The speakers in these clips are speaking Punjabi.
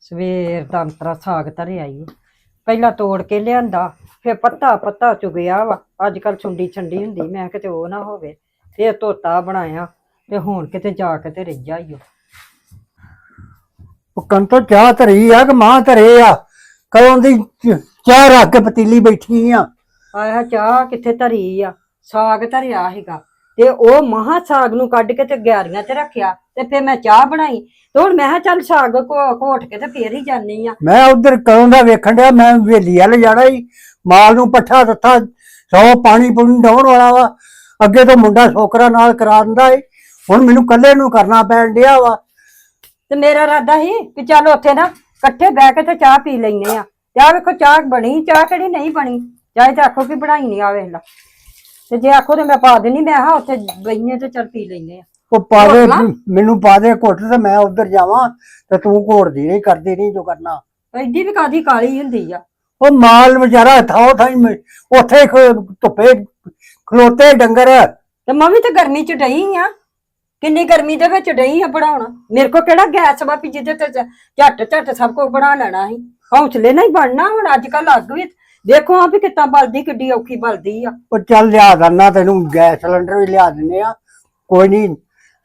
ਸਵੇਰ ਦਾ ਅੰਤਰਾ ਸਾਗ ਧਰਿਆ ਈ ਓ। ਪਹਿਲਾਂ ਤੋੜ ਕੇ ਲਿਆਂਦਾ ਫਿਰ ਪੱਤਾ ਪੱਤਾ ਚੁਗਿਆ ਵਾ। ਅੱਜ ਕੱਲ ਛੁੰਡੀ ਛੰਡੀ ਹੁੰਦੀ ਮੈਂ ਕਿਤੇ ਉਹ ਨਾ ਹੋਵੇ। ਫਿਰ ਤੋਤਾ ਬਣਾਇਆ ਤੇ ਹੁਣ ਕਿਤੇ ਜਾ ਕੇ ਤੇ ਰਿੱਝਾ ਈ ਓ। ਉਹ ਕੰਤੋਂ ਚਾਹ ਧਰੀ ਆ ਕਿ ਮਾਂ ਧਰੇ ਆ? ਕਦੋਂ ਦੀ ਚ- ਚਾਹ ਰੱਖ ਕੇ ਪਤੀਲੀ ਬੈਠੀ ਆ? ਆਇਆ ਚਾਹ ਕਿੱਥੇ ਧਰੀ ਆ? ਸਾਗ ਧਰਿਆ ਹੈਗਾ ਤੇ ਉਹ ਮਹਾ ਸਾਗ ਨੂੰ ਕੱਢ ਕੇ ਤੇ ਗਿਆਰੀਆਂ ਤੇ ਰੱਖਿਆ ਤੇ ਫਿਰ ਮੈਂ ਚਾਹ ਬਣਾਈ ਤੇ ਹੁਣ ਮੈਂ ਕਿਹਾ ਚੱਲ ਸਾਗ ਘੋ- ਘੋਟ ਕੇ ਤੇ ਫੇਰ ਹੀ ਜਾਨੀ ਆ। ਮੈਂ ਉਧਰ ਕਦੋਂ ਦਾ ਵੇਖਣ ਡਿਆ ਮੈਂ ਵੇਲੀ ਵੱਲ ਜਾਣਾ ਹੀ ਮਾਲ ਨੂੰ ਪੱਠਾ ਦਿੱਤਾ ਸੌ ਪਾਣੀ ਪੂਣੀ ਡਾਉਣ ਵਾਲਾ ਵਾ। ਅੱਗੇ ਤੋਂ ਮੁੰਡਾ ਛੋਕਰਾ ਨਾਲ ਕਰਾ ਦਿੰਦਾ ਏ। ਹੁਣ ਮੈਨੂੰ ਕੱਲੇ ਨੂੰ ਕਰਨਾ ਪੈਣ ਡਿਆ ਵਾ। ਤੇ ਮੇਰਾ ਇਰਾਦਾ ਸੀ ਕਿ ਚੱਲ ਉੱਥੇ ਨਾ ਇਕੱਠੇ ਬਹਿ ਕੇ ਤੇ ਚਾਹ ਪੀ ਲੈਨੇ ਆ। ਤੇ ਆ ਵੇਖੋ ਚਾਹ ਬਣੀ ਚਾਹ ਕਿਹੜੀ ਨਹੀਂ ਬਣੀ? ਚਾਹੇ ਤੇ ਆਖੋ ਕਿ ਬਣਾਈ ਨਹੀਂ ਆ ਵੇਖ ਲਾ। ਤੇ ਜੇ ਆਖੋ ਤੇ ਮੈਂ ਪਾ ਦੇਣੀ ਮੈਂ ਹਾਂ ਉੱਥੇ ਬਈਨੇ ਤੇ ਚੱਲ ਪੀ ਲੈਨੇ ਆ। ਉਹ ਪਾ ਦੇ ਘੋਟ ਲਾ। ਮੈਨੂੰ ਪਾ ਦੇ ਘੁੱਟ ਤੇ ਮੈਂ ਉਧਰ ਜਾਵਾਂ ਤੇ ਤੂੰ ਘੋੜਦੀ ਨਹੀਂ ਕਰਦੀ ਨਹੀਂ ਜੋ ਕਰਨਾ। ਐਡੀ ਵੀ ਕਾਦੀ ਕਾਲੀ ਹੁੰਦੀ ਆ? ਉਹ ਮਾਲ ਵਿਚਾਰਾ ਥਾਓ ਥਾਈ ਮ- ਉੱਥੇ ਖ- ਧੁੱਪੇ ਖਲੋਤੇ ਡੰਗਰ। ਤੇ ਮੈਂ ਵੀ ਤੇ ਗਰਮੀ ਚ ਡਈ ਆ। ਕਿੰਨੀ ਗਰਮੀ ਦੇ ਵਿੱਚ ਡਈ ਆ ਬਣਾਉਣਾ। ਮੇਰੇ ਕੋ ਕਿਹੜਾ ਗੈਸ ਵਾ ਵੀ ਜਿਹਦੇ ਤੇ ਝ- ਝੱਟ ਝੱਟ ਸਭ ਕੁਝ ਬਣਾ ਲੈਣਾ ਸੀ। ਹੌਸਲੇ ਨਾਲ ਹੀ ਬਣਨਾ ਹੁਣ ਅੱਜ ਕੱਲ ਅੱਗ ਵੀ ਦੇਖੋ ਆ ਵੀ ਕਿੱਦਾਂ ਬਲਦੀ ਕਿੱਡੀ ਔਖੀ ਬਲਦੀ ਆ। ਉਹ ਚੱਲ ਲਿਆ ਦੰਨਾ ਤੈਨੂੰ ਗੈਸ ਸਿਲੰਡਰ ਵੀ ਲਿਆ ਦਿੰਨੇ ਆ। ਕੋਈ ਨਹੀਂ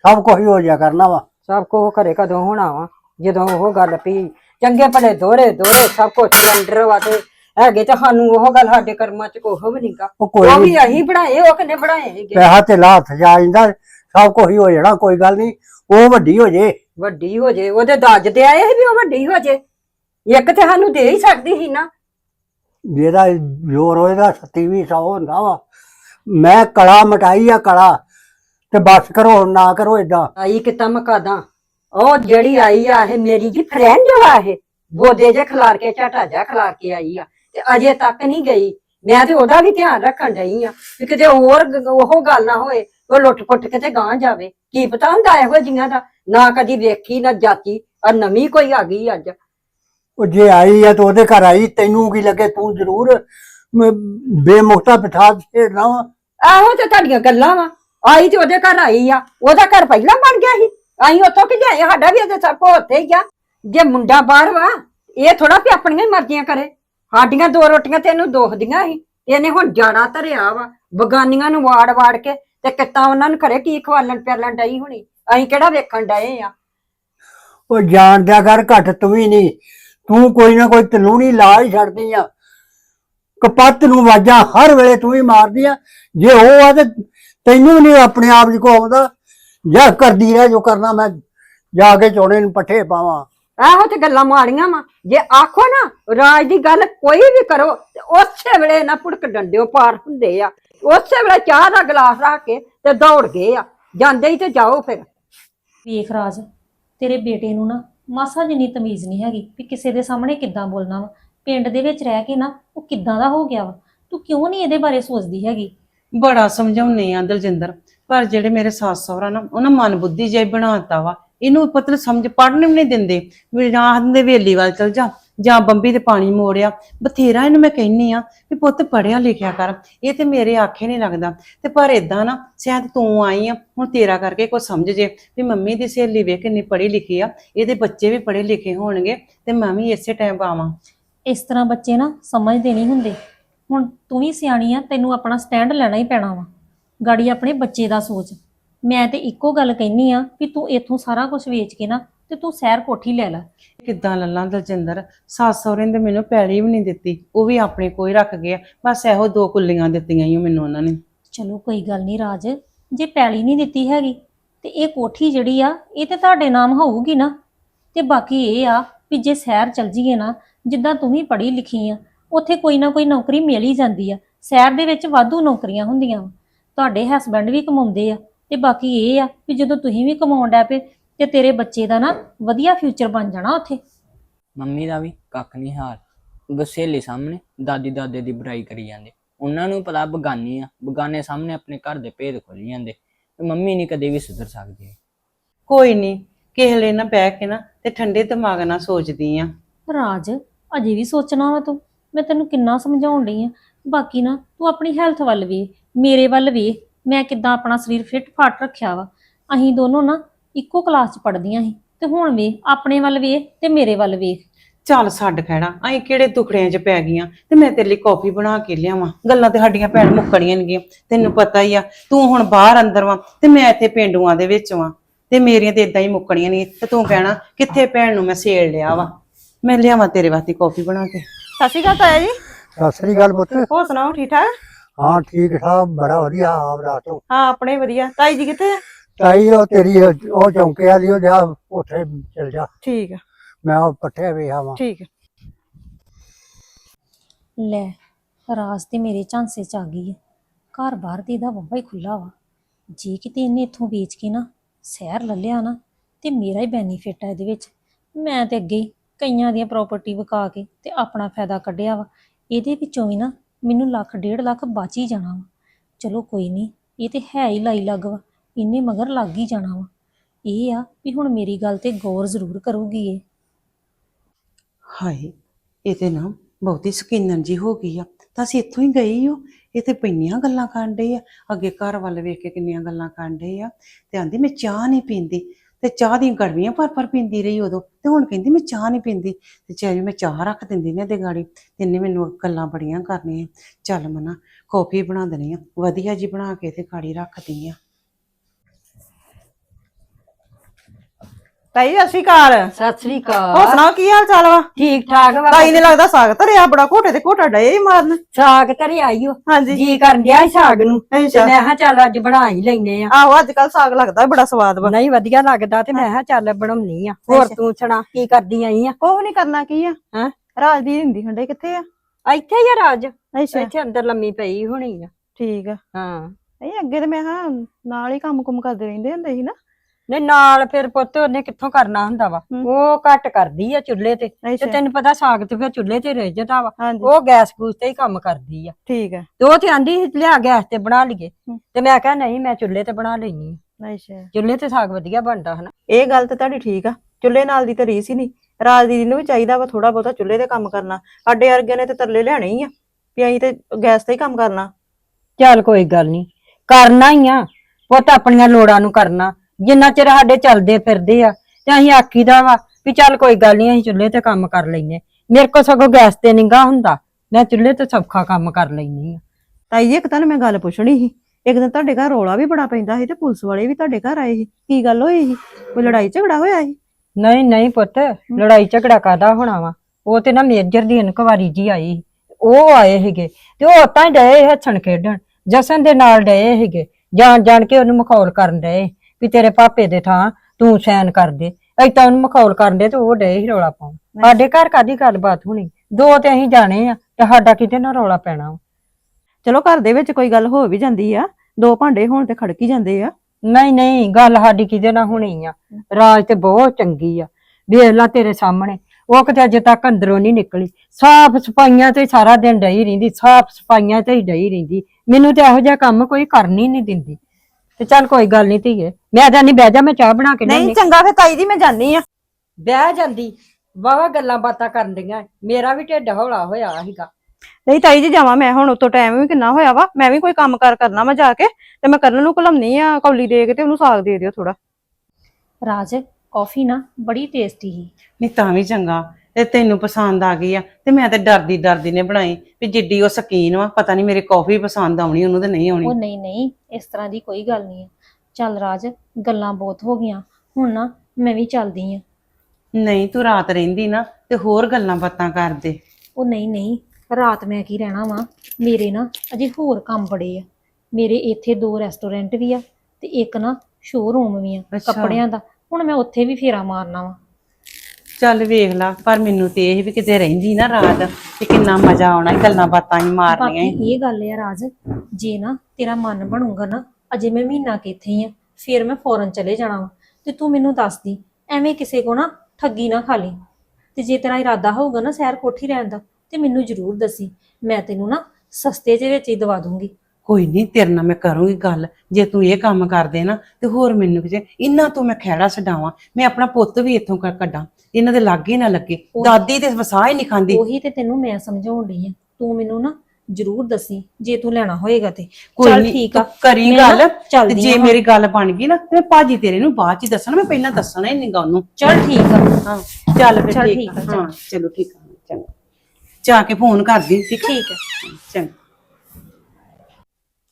ਸਭ ਕੁਝ ਹੀ ਜਾ ਕਰਨਾ ਵਾ। ਸਭ ਕੁਝ ਘਰੇ ਕਦੋਂ ਹੋਣਾ ਵਾ? ਜਦੋਂ ਉਹ ਗੱਲ ਪਈ ਚੰਗੇ ਭਲੇ ਦੋਹਰੇ ਦੋਹਰੇ ਸਭ ਕੁਝ ਸਿਲੰਡਰ ਵਾ ਤੇ ਹੈਗੇ ਤੇ ਸਾਨੂੰ ਉਹ ਗੱਲ ਸਾਡੇ ਕਰਮਾਂ ਚ ਕੋਹ ਵੀ ਨਹੀਂਗਾ ਉਹ ਕੋਈ ਉਹ ਵੀ ਅਸੀਂ ਬਣਾਏ ਉਹ ਕਿੰਨੇ ਬਣਾਏ ਹੈਗੇ? ਪੈਸਾ ਤੇ ਹੱਥ ਜਾ ਜਾਂਦਾ ਸਭ ਕੁਝ ਹੀ ਜਾਣਾ ਕੋਈ ਗੱਲ ਨਹੀਂ ਉਹ ਵੱਡੀ ਹੋ ਜੇ। ਵੱਡੀ ਹੋ ਜੇ ਉਹਦੇ ਦਾਜ ਦੇ ਆਏ ਸੀ ਵੀ ਉਹ ਵੱਡੀ ਹੋ ਜੇ। ਇੱਕ ਤੇ ਸਾਨੂੰ ਦੇ ਹੀ ਸਕਦੀ ਸੀ ਨਾ। ਜਿਹਦਾ ਜ਼ੋਰ ਹੋਏਗਾ 27 ਸੌ ਹੁੰਦਾ ਵਾ। ਮੈਂ ਕਲਾ ਮਟਾਈ ਆ ਕਲਾ, ਤੇ ਬਸ ਕਰੋ ਹੁਣ ਨਾ ਕਰੋ ਇਦਾਂ ਆਈ ਕਿਤਾ ਮਕਾਦਾ? ਉਹ ਜਿਹੜੀ ਆਈ ਆ, ਇਹ ਮੇਰੀ ਜੀ ਫਰੈਂਡ ਵਾ ਇਹ। ਬੋਦੇ ਜੇ ਖਿਲਾਰ ਕੇ, ਝਟਾ ਜਾ ਖਿਲਾਰ ਕੇ ਆਈ ਆ। ਤੇ ਅਜੇ ਤੱਕ ਨਹੀਂ ਗਈ। ਮੈਂ ਤੇ ਉਹਦਾ ਵੀ ਧਿਆਨ ਰੱਖਣ ਡਈ ਆ ਵੀ ਕਿਤੇ ਹੋਰ ਗ- ਉਹ ਗੱਲ ਨਾ ਹੋਏ, ਉਹ ਲੁੱਟ ਪੁੱਟ ਕਿਤੇ ਤੇ ਗਾਂ ਜਾਵੇ। ਕੀ ਪਤਾ ਹੁੰਦਾ ਇਹੋ ਜੀਆਂ ਦਾ। ਨਾ ਕਦੀ ਵੇਖੀ, ਨਾ ਜਾਤੀ, ਆ ਨਵੀਂ ਕੋਈ ਆ ਗਈ ਅੱਜ। ਉਹ ਜੇ ਆਈ ਆ ਤਾਂ ਉਹਦੇ ਘਰ ਆਈ ਤੈਨੂੰ ਕੀ ਲੱਗੇ? ਤੂੰ ਜ਼ਰੂਰ ਬੇਮੁਖਤਾ ਬਿਠਾ ਛੇੜਨਾ ਵਾ ਆਹੋ ਤੇ ਤੁਹਾਡੀਆਂ ਗੱਲਾਂ ਵਾ। ਆਈ ਤੇ ਉਹਦੇ ਘਰ ਆਈ ਆ। ਉਹਦਾ ਘਰ ਪਹਿਲਾਂ ਬਣ ਗਿਆ ਸੀ। ਆਈ ਉੱਥੋਂ ਕਿ ਲਿਆਏ? ਸਾਡਾ ਵੀ ਇਹਦੇ ਸਭ ਕੋ ਉੱਥੇ ਹੀ ਆ। ਜੇ ਮੁੰਡਾ ਬਾਹਰ ਵਾ ਇਹ ਥੋੜਾ ਵੀ ਆਪਣੀਆਂ ਹੀ ਮਰਜ਼ੀਆਂ ਕਰੇ। ਸਾਡੀਆਂ ਦੋ ਰੋਟੀਆਂ ਤੈਨੂੰ ਦੋਖਦੀਆਂ ਸੀ। ਇਹਨੇ ਹੁਣ ਜਾੜਾ ਧਰਿਆ ਵਾ। ਬਗਾਨੀਆਂ ਨੂੰ ਵਾੜ ਵਾੜ ਕੇ ਤੇ ਕਿੱਤਾ ਉਹਨਾਂ ਨੂੰ ਘਰੇ ਕੀ ਖਵਾਲਣ ਪਿਆਲਣ ਡਈ ਹੋਣੀ? ਅਸੀਂ ਕਿਹੜਾ ਵੇਖਣ ਡਏ ਆ? ਉਹ ਜਾਣ ਦਿਆ ਕਰ ਘੱਟ ਤੂੰ ਵੀ ਨਹੀਂ। ਤੂੰ ਕੋਈ ਨਾ ਕੋਈ ਤਲੂਣੀ ਲਾ ਹੀ ਛੱਡਦੀ ਆ। ਕਪੱਤ ਨੂੰ ਵਾਜਾਂ ਹਰ ਵੇਲੇ ਤੂੰ ਹੀ ਮਾਰਦੀ ਆ। ਜੇ ਉਹ ਆ ਤੇ ਤੈਨੂੰ ਨਹੀਂ ਆਪਣੇ ਆਪ ਜੀ ਕੋ ਆਉਂਦਾ। ਜਾ ਕਰਦੀ ਰਹਿ ਜੋ ਕਰਨਾ ਮੈਂ ਜਾ ਕੇ ਚੋਣੇ ਨੂੰ ਪੱਠੇ ਪਾਵਾਂ। ਇਹੋ ਤੇ ਗੱਲਾਂ ਮਾੜੀਆਂ ਵਾ। ਜੇ ਆਖੋ ਨਾ ਰਾਜ ਦੀ ਗੱਲ ਕੋਈ ਵੀ ਕਰੋ ਤੇ ਉਸੇ ਵੇਲੇ ਨਾ ਪੁੜਕ ਡੰਡਿਓ ਪਾਰ ਹੁੰਦੇ ਆ। ਉਸੇ ਵੇਲੇ ਚਾਹ ਦਾ ਗਲਾਸ ਰੱਖ ਕੇ ਤੇ ਦੌੜ ਗਏ ਆ। ਜਾਂਦੇ ਹੀ ਤੇ ਜਾਓ ਫਿਰ। ਵੇਖ ਰਾਜ ਤੇਰੇ ਬੇਟੇ ਨੂੰ ਨਾ ਮਾਸਾ ਜਿੰਨੀ ਤਮੀਜ਼ ਨਹੀਂ ਹੈਗੀ ਵੀ ਕਿਸੇ ਦੇ ਸਾਹਮਣੇ ਕਿੱਦਾਂ ਬੋਲਣਾ ਵਾ। ਪਿੰਡ ਦੇ ਵਿੱਚ ਰਹਿ ਕੇ ਨਾ ਉਹ ਕਿੱਦਾਂ ਦਾ ਹੋ ਗਿਆ ਵਾ। ਤੂੰ ਕਿਉਂ ਨਹੀਂ ਇਹਦੇ ਬਾਰੇ ਸੋਚਦੀ ਹੈਗੀ? ਬੜਾ ਸਮਝਾਉਨੇ ਆ ਦਲਜਿੰਦਰ। ਪਰ ਜਿਹੜੇ ਮੇਰੇ ਸੱਸ ਸਹੁਰਾ ਨਾ ਉਹਨਾਂ ਮਨ ਬੁੱਧੀ ਜਿਹਾ ਬਣਾਤਾ ਵਾ। ਇਹਨੂੰ ਪਤਲ ਸਮਝ ਪੜਨ ਵੀ ਨਹੀਂ ਦਿੰਦੇ। ਵੀ ਜਾਂ ਦੇ ਵੇਲੀ ਵੱਲ ਚਲ ਜਾ। ਜਾਂ ਬੰਬੀ ਤੇ ਪਾਣੀ ਮੋੜਿਆ। ਬਥੇਰਾ ਇਹਨੂੰ ਮੈਂ ਕਹਿੰਨੀ ਆ ਵੀ ਪੁੱਤ ਪੜਿਆ ਲਿਖਿਆ ਕਰ। ਇਹ ਤੇ ਮੇਰੇ ਆਖੇ ਨਹੀਂ ਲੱਗਦਾ। ਤੇ ਪਰ ਇਦਾਂ ਨਾ, ਸ਼ਾਇਦ ਤੂੰ ਆਈ ਆ, ਹੁਣ ਤੇਰਾ ਕਰਕੇ ਕੁਝ ਸਮਝ ਜੇ ਵੀ ਮੰਮੀ ਦੀ ਸਹੇਲੀ ਵੇ ਕਿੰਨੀ ਪੜ੍ਹੀ ਲਿਖੀ ਆ। ਇਹਦੇ ਬੱਚੇ ਵੀ ਪੜ੍ਹੇ ਲਿਖੇ ਹੋਣਗੇ ਤੇ ਮੈਂ ਵੀ ਇਸੇ ਟਾਈਮ ਪਾਵਾਂ। ਇਸ ਤਰ੍ਹਾਂ ਬੱਚੇ ਨਾ ਸਮਝਦੇ ਨਹੀਂ ਹੁੰਦੇ। ਹੁਣ ਤੂੰ ਵੀ ਸਿਆਣੀ ਆ, ਤੈਨੂੰ ਆਪਣਾ ਸਟੈਂਡ ਲੈਣਾ ਹੀ ਪੈਣਾ ਵਾ। ਗਾੜੀ ਆਪਣੇ ਬੱਚੇ ਦਾ ਸੋਚ। ਮੈਂ ਤੇ ਇੱਕੋ ਗੱਲ ਕਹਿਨੀ ਆ ਵੀ ਤੂੰ ਇੱਥੋਂ ਸਾਰਾ ਕੁਝ ਵੇਚ ਕੇ ਨਾ ਤੇ ਤੂੰ ਸੈਰ ਕੋਠੀ ਲੈ ਲੈ। ਕਿੱਦਾਂ ਲੱਲਾਂ ਦਲਜਿੰਦਰ? ਸੱਸ ਸਹੁਰੇ ਨੇ ਤੇ ਮੈਨੂੰ ਪੈੜੀ ਵੀ ਨਹੀਂ ਦਿੱਤੀ। ਉਹ ਵੀ ਆਪਣੇ ਕੋਈ ਰੱਖ ਗਿਆ ਬਸ ਇਹੋ ਦੋ ਕੁੱਲੀਆਂ ਦਿੱਤੀਆਂ ਹੀ ਮੈਨੂੰ ਉਹਨਾਂ ਨੇ। ਚਲੋ ਕੋਈ ਗੱਲ ਨਹੀਂ ਰਾਜ ਜੇ ਪੈਲੀ ਨਹੀਂ ਦਿੱਤੀ ਹੈਗੀ ਤੇ ਇਹ ਕੋਠੀ ਜਿਹੜੀ ਆ ਇਹ ਤੇ ਤੁਹਾਡੇ ਨਾਮ ਹੋਊਗੀ ਨਾ। ਤੇ ਬਾਕੀ ਇਹ ਆ ਵੀ ਜੇ ਸ਼ਹਿਰ ਚਲ ਜੀਏ ਨਾ ਜਿੱਦਾਂ ਤੂੰ ਵੀ ਪੜ੍ਹੀ ਲਿਖੀ ਆ ਉੱਥੇ ਕੋਈ ਨਾ ਕੋਈ ਨੌਕਰੀ ਮਿਲ ਹੀ ਜਾਂਦੀ ਆ। ਸ਼ਹਿਰ ਦੇ ਵਿੱਚ ਵਾਧੂ ਨੌਕਰੀਆਂ ਹੁੰਦੀਆਂ ਵਾ। ਤੁਹਾਡੇ ਹਸਬੰਡ ਵੀ ਕਮਾਉਂਦੇ ਆ। ਤੇ ਬਾਕੀ ਇਹ ਆ ਵੀ ਜਦੋਂ ਤੁਸੀਂ ਵੀ ਕਮਾਉਣ ਡੈ ਪਏ ਤੇ ਤੇਰੇ ਬੱਚੇ ਦਾ ਨਾ ਵਧੀਆ ਫਿਊਚਰ ਬਣ ਜਾਣਾ ਉੱਥੇ। ਮੰਮੀ ਦਾ ਵੀ ਕੱਖ ਨਹੀਂ ਹਾਲ। ਬਸੇਲੇ ਸਾਹਮਣੇ ਦਾਦੀ ਦਾਦੇ ਦੀ ਬੁਰਾਈ ਕਰੀ ਜਾਂਦੇ। ਉਹਨਾਂ ਨੂੰ ਪਤਾ ਬਗਾਨੀ ਆ। ਬਗਾਨੇ ਸਾਹਮਣੇ ਆਪਣੇ ਘਰ ਦੇ ਭੇਦ ਖੋਲੀ ਜਾਂਦੇ। ਤੇ ਮੰਮੀ ਨਹੀਂ ਕਦੇ ਵੀ ਸੁਧਰ ਸਕਦੀ। ਕੋਈ ਨਹੀਂ ਕਿਸੇ ਵੇਲੇ ਨਾ ਬਹਿ ਕੇ ਨਾ ਤੇ ਠੰਡੇ ਦਿਮਾਗ ਨਾਲ ਸੋਚਦੀ ਆ। ਰਾਜ ਅਜੇ ਵੀ ਸੋਚਣਾ ਵਾ ਤੂੰ। ਮੈਂ ਤੈਨੂੰ ਕਿੰਨਾ ਸਮਝਾਉਣ ਡਈ ਆ। ਬਾਕੀ ਨਾ ਤੂੰ ਆਪਣੀ ਹੈਲਥ ਵੱਲ ਵੇ ਮੇਰੇ ਵੱਲ ਵੇ ਮੈਂ ਕਿੱਦਾਂ ਆਪਣਾ ਸਰੀਰ ਫਿੱਟ ਫਾਟ ਰੱਖਿਆ ਵਾ। ਅਸੀਂ ਦੋਨੋਂ ਨਾ ਇੱਕੋ ਕਲਾਸ 'ਚ ਪੜ੍ਹਦੀਆਂ ਸੀ ਤੇ ਹੁਣ ਵੇਖ ਆਪਣੇ ਵੱਲ ਵੇਖ ਤੇ ਮੇਰੇ ਵੱਲ ਵੇਖ। ਚੱਲ ਛੱਡ ਖੈੜਾ ਅਸੀਂ ਕਿਹੜੇ ਦੁਖੜਿਆਂ 'ਚ ਪੈ ਗਈਆਂ ਤੇ ਮੈਂ ਤੇਰੇ ਲਈ ਕਾਫੀ ਬਣਾ ਕੇ ਲਿਆਵਾਂ। ਗੱਲਾਂ ਤੇ ਸਾਡੀਆਂ ਭੈਣ ਮੁੱਕਣੀਆਂ ਨੇਗੀਆਂ ਤੈਨੂੰ ਪਤਾ ਹੀ ਆ ਤੂੰ ਹੁਣ ਬਾਹਰ ਅੰਦਰ ਵਾਂ ਤੇ ਮੈਂ ਇੱਥੇ ਪਿੰਡੂਆਂ ਦੇ ਵਿੱਚ ਵਾਂ ਤੇ ਮੇਰੀਆਂ ਤੇ ਇਦਾਂ ਹੀ ਮੁੱਕਣੀਆਂ ਨੇ ਤੇ ਤੂੰ ਕਹਿਣਾ ਕਿੱਥੇ ਭੈਣ ਨੂੰ ਮੈਂ ਸੇੜ ਲਿਆ ਵਾ। ਮੈਂ ਲਿਆਵਾਂ ਤੇਰੇ ਵਾਸਤੇ ਕਾਫੀ ਬਣਾ ਕੇ। ਸਤਿ ਸ਼੍ਰੀ ਅਕਾਲ ਤਾਇਆ ਜੀ। ਸਤਿ ਸ੍ਰੀ ਅਕਾਲ ਪੁੱਤ। ਹੋਰ ਸੁਣਾਓ ਠੀਕ ਠਾਕ? ਹਾਂ ਠੀਕ ਠਾਕ ਬੜਾ ਵਧੀਆ ਆਪ ਰਾਤੋਂ ਹਾਂ ਆਪਣੇ ਵਧੀਆ। ਤਾਈ ਜੀ ਕਿੱਥੇ? ਆ ਤਾਈ ਉਹ ਤੇਰੀ ਉਹ- ਚੌਂਕੇ ਵਾਲੀ ਉਹ ਜਾ ਉੱਥੇ ਚਲ ਜਾ। ਠੀਕ ਆ। ਮੈਂ ਉਹ ਪੱਠੇ ਵੇਖ ਆਵਾਂ। ਠੀਕ ਆ। ਲੈ ਰਾਜ ਤੇ ਮੇਰੇ ਝਾਂਸੇ ਚ ਆ ਗਈ ਹੈ ਘਰ ਬਾਹਰ ਤੇ ਇਹਦਾ ਵੱਬਾ ਹੀ ਖੁੱਲਾ ਵਾ। ਜੇ ਕਿਤੇ ਇਹਨੇ ਇੱਥੋਂ ਵੇਚ ਕੇ ਨਾ ਸ਼ਹਿਰ ਲੱਲਿਆ ਨਾ ਤੇ ਮੇਰਾ ਹੀ ਬੈਨੀਫਿਟ ਹੈ ਇਹਦੇ ਵਿੱਚ। ਮੈਂ ਤੇ ਅੱਗੇ ਹੀ ਕਈਆਂ ਦੀਆਂ ਪ੍ਰਾਪਰਟੀ ਵਿਕਾ ਕੇ ਤੇ ਆਪਣਾ ਫਾਇਦਾ ਕੱਢਿਆ ਵਾ। ਇਹਦੇ ਵਿੱਚੋਂ ਵੀ ਨਾ ਮੈਨੂੰ ਲੱਖ ਡੇਢ ਲੱਖ ਬਚ ਹੀ ਜਾਣਾ ਵਾ। ਚਲੋ ਕੋਈ ਨਹੀਂ ਇਹ ਤੇ ਹੈ ਹੀ ਲਾਈ ਲੱਗ ਵਾ। ਇਹਨੇ ਮਗਰ ਲੱਗ ਹੀ ਜਾਣਾ ਵਾ। ਇਹ ਆ ਵੀ ਹੁਣ ਮੇਰੀ ਗੱਲ ਤੇ ਗੌਰ ਜ਼ਰੂਰ ਕਰੂਗੀ ਇਹ। ਹਾਏ, ਇਹ ਤੇ ਨਾ ਬਹੁਤੀ ਸਕੀਨਨ ਜੀ ਹੋ ਗਈ ਆ। ਤਾਂ ਅਸੀਂ ਇੱਥੋਂ ਹੀ ਗਈ ਹੋ ਇਹ ਤੇ ਪੈਨੀਆਂ ਗੱਲਾਂ ਕਰਨ ਡਈ ਆ। ਅੱਗੇ ਘਰ ਵੱਲ ਵੇਖ ਕੇ ਕਿੰਨੀਆਂ ਗੱਲਾਂ ਕਰਨ ਡਈ ਆ। ਤੇ ਆਂਦੀ, ਮੈਂ ਚਾਹ ਨਹੀਂ ਪੀਂਦੀ। ਤੇ ਚਾਹ ਦੀਆਂ ਗੜਵੀਆਂ ਭਰ ਭਰ ਪੀਂਦੀ ਰਹੀ ਉਦੋਂ। ਤੇ ਹੁਣ ਕਹਿੰਦੀ, ਮੈਂ ਚਾਹ ਨਹੀਂ ਪੀਂਦੀ। ਤੇ ਚਾਹੇ ਮੈਂ ਚਾਹ ਰੱਖ ਦਿੰਦੀ ਨੇ ਤੇ ਗਾੜੀ। ਤੇ ਇਹਨੇ ਮੈਨੂੰ ਗੱਲਾਂ ਬੜੀਆਂ ਕਰਨੀਆਂ। ਚੱਲ ਮਨਾ, ਕੌਫੀ ਬਣਾ ਦੇਣੀ ਆ। ਵਧੀਆ ਜੀ ਬਣਾ ਕੇ ਤੇ ਗਾੜੀ ਰੱਖਦੀ ਆ। ਤਾਈ ਸਤਿ ਸ਼੍ਰੀ ਅਕਾਲ। ਸਤਿ ਸ੍ਰੀ ਹੋਰ ਅਕਾਲ ਸੁਣਾਓ ਕੀ ਹਾਲ ਚਾਲ ਵਾ? ਠੀਕ ਠਾਕ ਵਾ। ਤਾਈ ਨੇ ਲੱਗਦਾ ਸਾਗ ਧਰਿਆ ਬੜਾ ਘੋਟੇ ਤੇ ਘੋਟਾ ਡਏ ਹੀ ਮਾਰਨ। ਸਾਗ ਧਰੇ ਆਈਓ ਹਾਂਜੀ। ਜੀ ਕਰਨ ਡਿਆ ਸੀ ਸਾਗ ਨੂੰ। ਤੇ ਅੱਛਾ। ਮੈਂ ਕਿਹਾ ਚੱਲ ਅੱਜ ਬਣਾ ਹੀ ਲੈਨੇ ਆ। ਆਹੋ ਅੱਜ ਕੱਲ ਸਾਗ ਲੱਗਦਾ ਬੜਾ ਸਵਾਦ ਵਾ। ਨਹੀਂ ਵਧੀਆ ਲੱਗਦਾ ਤੇ ਮੈਂ ਕਿਹਾ ਚੱਲ ਬਣਾਉਣੀ ਆ। ਹੋਰ। ਤੂੰ ਸੁਣਾ ਕੀ ਕਰਦੀ ਆਈ ਆ? ਕੋਹ ਨਹੀਂ ਕਰਨਾ ਕੀ ਆ? ਹੈਂ? ਰਾਜ ਦੀ ਹਿੰਦੀ ਖੰਡੇ ਕਿੱਥੇ ਆ? ਇੱਥੇ ਹੀ ਆ ਰਾਜ। ਅੱਛਾ। ਇੱਥੇ ਅੰਦਰ ਲੰਮੀ ਪਈ ਹੋਣੀ ਆ। ਠੀਕ ਆ। ਹਾਂ। ਨਹੀਂ ਅੱਗੇ ਤੇ ਮੈਂ ਹਾਂ ਨਾਲ ਹੀ ਕੰਮ ਕੁਮ ਕਰਦੇ ਰਹਿੰਦੇ ਹੁੰਦੇ ਸੀ ਨਾ। ਨਹੀਂ ਨਾਲ ਫਿਰ ਪੁੱਤ ਉਹਨੇ ਕਿੱਥੋਂ ਕਰਨਾ ਹੁੰਦਾ ਵਾ। ਉਹ ਘੱਟ ਕਰਦੀ ਆ ਚੁੱਲ੍ਹੇ ਤੇ। ਤੇ ਤੈਨੂੰ ਪਤਾ ਸਾਗ ਤੇ ਫਿਰ ਚੁੱਲ੍ਹੇ ਤੇ ਰਿੱਝਦਾ ਵਾ। ਹਾਂਜੀ। ਉਹ ਗੈਸ ਗੂਸ ਤੇ ਹੀ ਕੰਮ ਕਰਦੀ ਆ। ਠੀਕ ਆ। ਤੇ ਉਹ ਤੇ ਆਂਦੀ ਲਿਆ ਗੈਸ ਤੇ ਬਣਾ ਲਈਏ। ਤੇ ਮੈਂ ਕਿਹਾ ਨਹੀਂ ਮੈਂ ਚੁੱਲ੍ਹੇ ਤੇ ਬਣਾ ਲੈਣੀ ਅੱਛਾ। ਚੁੱਲ੍ਹੇ ਤੇ ਸਾਗ ਵਧੀਆ ਬਣਦਾ ਹਨਾ? ਇਹ ਗੱਲ ਤੇ ਤੁਹਾਡੀ ਠੀਕ ਆ। ਚੁੱਲ੍ਹੇ ਨਾਲ ਦੀ ਤਾਂ ਰੀਸ ਹੀ ਨਹੀਂ। ਰਾਜ ਦੀਦੀ ਨੂੰ ਵੀ ਚਾਹੀਦਾ ਵਾ ਥੋੜਾ ਬਹੁਤਾ ਚੁੱਲ੍ਹੇ ਤੇ ਕੰਮ ਕਰਨਾ। ਸਾਡੇ ਵਰਗੇ ਨੇ ਤੇ ਤਰਲੇ ਲੈਣੇ ਹੀ ਆ ਵੀ ਅਸੀਂ ਤੇ ਗੈਸ ਤੇ ਹੀ ਕੰਮ ਕਰਨਾ। ਚੱਲ ਕੋਈ ਗੱਲ ਨਹੀਂ। ਕਰਨਾ ਹੀ ਆ। ਪੁੱਤ ਆਪਣੀਆਂ ਲੋੜਾਂ ਨੂੰ ਕਰਨਾ। ਜਿੰਨਾ ਚਿਰ ਸਾਡੇ ਚੱਲਦੇ ਫਿਰਦੇ ਆ ਤੇ ਅਸੀਂ ਆਖੀਦਾ ਵਾ ਵੀ ਚੱਲ ਕੋਈ ਗੱਲ ਨਹੀਂ ਅਸੀਂ ਚੁੱਲ੍ਹੇ ਤੇ ਕੰਮ ਕਰ ਲੈਨੇ ਮੇਰੇ ਕੋ ਸਗੋਂ ਗੈਸ ਤੇ ਨਿੰਗਾ ਹੁੰਦਾ ਮੈਂ ਚੁੱਲ੍ਹੇ ਤੇ ਸੌਖਾ ਕੰਮ ਕਰ ਲੈਨੀ ਆ। ਤਾਈ ਜੀ ਇੱਕ ਤੁਹਾਨੂੰ ਮੈਂ ਗੱਲ ਪੁੱਛਣੀ ਸੀ। ਇੱਕ ਦਿਨ ਤੁਹਾਡੇ ਘਰ ਰੌਲਾ ਵੀ ਬੜਾ ਪੈਂਦਾ ਸੀ ਤੇ ਪੁਲਿਸ ਵਾਲੇ ਵੀ ਤੁਹਾਡੇ ਘਰ ਆਏ ਸੀ। ਕੀ ਗੱਲ ਹੋਈ ਸੀ? ਕੋਈ ਲੜਾਈ ਝਗੜਾ ਹੋਇਆ ਸੀ? ਨਹੀਂ ਨਹੀਂ ਪੁੱਤ ਲੜਾਈ ਝਗੜਾ ਕਾਦਾ ਹੋਣਾ ਵਾ? ਉਹ ਤੇ ਨਾ ਮੇਜਰ ਦੀ ਇਨਕੁਆਰੀ ਜੀ ਆਈ ਸੀ। ਉਹ ਆਏ ਸੀਗੇ ਤੇ ਉਹ ਤਾਂ ਡਏ ਹੱਸਣ ਖੇਡਣ। ਜਸਨ ਦੇ ਨਾਲ ਡਏ ਸੀਗੇ। ਜਾਣ ਜਾਣ ਕੇ ਉਹਨੂੰ ਮਖੌਲ ਕਰਨ ਡਏ ਵੀ ਤੇਰੇ ਪਾਪੇ ਦੇ ਥਾਂ ਤੂੰ ਸੈਨ ਕਰ ਦੇ। ਏਦਾਂ ਉਹਨੂੰ ਮਖੌਲ ਕਰਨ ਦੇ ਤੇ ਉਹ ਡਏ ਸੀ ਰੌਲਾ ਪਾਉਣ। ਸਾਡੇ ਘਰ ਕਾਦੀ ਗੱਲਬਾਤ ਹੋਣੀ? ਦੋ ਤੇ ਅਸੀਂ ਜਾਣੇ ਆ ਤੇ ਸਾਡਾ ਕਿਤੇ ਨਾ ਰੌਲਾ ਪੈਣਾ ਵਾ। ਚਲੋ ਘਰ ਦੇ ਵਿੱਚ ਕੋਈ ਗੱਲ ਹੋ ਵੀ ਜਾਂਦੀ ਆ। ਦੋ ਭਾਂਡੇ ਹੋਣ ਤੇ ਖੜਕੀ ਜਾਂਦੇ ਆ। ਨਹੀਂ ਨਹੀਂ ਗੱਲ ਸਾਡੀ ਕਿਤੇ ਨਾ ਹੋਣੀ ਆ। ਰਾਜ ਤੇ ਬਹੁਤ ਚੰਗੀ ਆ। ਵੇਖ ਲਾ ਤੇਰੇ ਸਾਹਮਣੇ। ਉਹ ਕਿਤੇ ਅਜੇ ਤੱਕ ਅੰਦਰੋਂ ਨਹੀਂ ਨਿਕਲੀ। ਸਾਫ਼ ਸਫਾਈਆਂ ਤੇ ਹੀ ਸਾਰਾ ਦਿਨ ਡਈ ਰਹਿੰਦੀ ਸਾਫ਼ ਸਫਾਈਆਂ ਤੇ ਹੀ ਡਈ ਰਹਿੰਦੀ। ਮੈਨੂੰ ਤੇ ਇਹੋ ਜਿਹਾ ਕੰਮ ਕੋਈ ਕਰਨ ਹੀ ਨਹੀਂ ਦਿੰਦੀ। ਤੇ ਚੱਲ ਕੋਈ ਗੱਲ ਨਹੀਂ ਧੀਏ। ਮੈਂ ਨਹੀਂ ਬਹਿ ਜਾ ਮੈਂ ਚਾਹ ਬਣਾ ਕੇ ਨਹੀਂ ਚੰਗਾ ਫਿਰ ਤਾਈ ਜੀ ਮੈਂ ਜਾਣੀ ਆ ਬਹਿ ਜਾਂਦੀ। ਵਾਵਾ ਗੱਲਾਂ ਬਾਤਾਂ ਕਰਨ ਡੀਆਂ ਮੇਰਾ ਵੀ ਢਿੱਡ ਹੌਲਾ ਹੋਇਆ ਸੀਗਾ। ਨਹੀਂ ਤਾਈ ਜੀ ਜਾਵਾਂ ਮੈਂ ਹੁਣ ਉਤੋਂ ਟਾਈਮ ਵੀ ਕਿੰਨਾ ਹੋਇਆ ਵਾ। ਮੈਂ ਵੀ ਕੋਈ ਕੰਮ ਕਾਰ ਕਰਨਾ ਮੈਂ ਜਾ ਕੇ ਤੇ ਮੈਂ ਕਰਨ ਨੂੰ ਘਲਮਨੀ ਆ ਕੌਲੀ ਦੇ ਕੇ ਤੇ ਉਹਨੂੰ ਸਾਗ ਦੇ ਦਿਓ ਥੋੜਾ ਰਾਜ ਕਾਫੀ ਨਾ ਬੜੀ ਟੇਸਟੀ ਸੀ। ਨਹੀਂ ਤਾਂ ਵੀ ਚੰਗਾ। ਤੇ ਤੈਨੂੰ ਪਸੰਦ ਆ ਗਈ ਆ ਤੇ ਮੈਂ ਤੇ ਡਰਦੀ ਡਰਦੀ ਨੇ ਬਣਾਈ ਵੀ ਜਿੱਡੀ ਉਹ ਸਕੀਨ ਵਾ ਪਤਾ ਨਹੀਂ ਮੇਰੇ ਕਾਫੀ ਪਸੰਦ ਆਉਣੀ ਉਹਨੂੰ ਤੇ ਨਹੀਂ ਆਉਣੀ। ਉਹ ਨਹੀਂ ਨਹੀਂ ਇਸ ਤਰ੍ਹਾਂ ਦੀ ਕੋਈ ਗੱਲ ਨਹੀਂ ਹੈ ਚੱਲ ਰਾਜ ਗੱਲਾਂ ਬਹੁਤ ਹੋ ਗਈਆਂ। ਹੁਣ ਨਾ ਮੈਂ ਵੀ ਚੱਲਦੀ ਆ। ਨਹੀਂ ਤੂੰ ਰਾਤ ਰਹਿੰਦੀ ਨਾ ਤੇ ਹੋਰ ਗੱਲਾਂ ਬਾਤਾਂ ਕਰਦੇ ਉਹ ਨਹੀਂ ਨਹੀਂ ਰਾਤ ਮੈਂ ਕੀ ਰਹਿਣਾ ਵਾਂ? ਮੇਰੇ ਨਾ ਅਜੇ ਹੋਰ ਕੰਮ ਬੜੇ ਆ। ਮੇਰੇ ਇੱਥੇ ਦੋ ਰੈਸਟੋਰੈਂਟ ਵੀ ਆ ਤੇ ਇੱਕ ਨਾ ਸ਼ੋਰੂਮ ਵੀ ਆ ਅੱਛਾ। ਕੱਪੜਿਆਂ ਦਾ। ਹੁਣ ਮੈਂ ਉੱਥੇ ਵੀ ਫੇਰਾ ਮਾਰਨਾ ਵਾ। ਚੱਲ ਵੇਖ ਲਾ ਪਰ ਮੈਨੂੰ ਤੇ ਇਹ ਵੀ ਕਿਤੇ ਰਹਿੰਦੀ ਨਾ ਰਾਤ ਤੇ ਕਿੰਨਾ ਮਜ਼ਾ ਆਉਣਾ ਸੀ, ਗੱਲਾਂ ਬਾਤਾਂ ਹੀ ਮਾਰਨੀਆਂ ਸੀ। ਬਾਕੀ ਇਹ ਗੱਲ ਆ ਰਾਜ ਜੇ ਨਾ ਤੇਰਾ ਮਨ ਬਣੂਗਾ ਨਾ ਅਜੇ ਮੈਂ ਮਹੀਨਾ ਕਿ ਇੱਥੇ ਹੀ ਆ ਫਿਰ ਮੈਂ ਫੌਰਨ ਚਲੇ ਜਾਣਾ ਵਾ। ਤੇ ਤੂੰ ਮੈਨੂੰ ਦੱਸ ਦੀ ਐਵੇਂ ਕਿਸੇ ਕੋ ਨਾ ਠੱਗੀ ਨਾ ਖਾ ਲਈ। ਤੇ ਜੇ ਤੇਰਾ ਇਰਾਦਾ ਹੋਊਗਾ ਨਾ ਸੈਰ ਕੋਠੀ ਰਹਿਣ ਦਾ ਤੇ ਮੈਨੂੰ ਜ਼ਰੂਰ ਦੱਸੀ ਮੈਂ ਤੈਨੂੰ ਨਾ ਸਸਤੇ ਜਿਹੇ ਵਿੱਚ ਹੀ ਦਵਾ ਦੂੰਗੀ। ਕੋਈ ਨਹੀਂ ਤੇਰੇ ਨਾਲ ਮੈਂ ਕਰੂੰਗੀ ਗੱਲ ਜੇ ਤੂੰ ਇਹ ਕੰਮ ਕਰਦੇ ਨਾ ਤੇ ਹੋਰ ਮੈਨੂੰ ਕਿਤੇ ਇਹਨਾਂ ਤੋਂ ਮੈਂ ਖਹਿੜਾ ਛਡਾਵਾਂ ਮੈਂ ਆਪਣਾ ਪੁੱਤ ਵੀ ਇੱਥੋਂ ਕ- ਕੱਢਾਂ। ਇਹਨਾਂ ਦੇ ਲਾਗੇ ਨਾ ਲੱਗੇ। ਦਾਦੀ ਤੇ ਵਸਾਹ ਹੀ ਨਹੀਂ ਖਾਂਦੀ। ਉਹੀ ਤੇ ਤੈਨੂੰ ਮੈਂ ਸਮਝਾਉਣ ਡਈ ਆ। ਤੂੰ ਮੈਨੂੰ ਨਾ ਜ਼ਰੂਰ ਦੱਸੀ ਜੇ ਤੂੰ ਲੈਣਾ ਹੋਏਗਾ ਤੇ। ਕੋਈ ਚੱਲ ਠੀਕ ਆ। ਤੂੰ ਕਰੀ ਮੈਂ ਨਾ ਗੱਲ ਚੱਲਦੀ ਤੇ ਜੇ ਆਂ। ਮੇਰੀ ਗੱਲ ਬਣ ਗਈ ਨਾ ਤੇ ਮੈਂ ਭਾਜੀ ਤੇਰੇ ਨੂੰ ਬਾਅਦ ਚ ਦੱਸਣਾ ਮੈਂ ਪਹਿਲਾਂ ਦੱਸਣਾ ਹੀ ਨਹੀਂਗਾ ਉਹਨੂੰ। ਚੱਲ ਠੀਕ ਆ। ਹਾਂ। ਚੱਲ ਫਿਰ ਚੱਲ ਠੀਕ ਠੀਕ ਆ ਆ, ਹਾਂ ਚਲੋ ਠੀਕ ਆ ਚੰਗਾ। ਜਾ ਕੇ ਫੋਨ ਕਰਦੀ ਠੀਕ ਆ? ਠੀਕ ਆ। ਚੰਗਾ।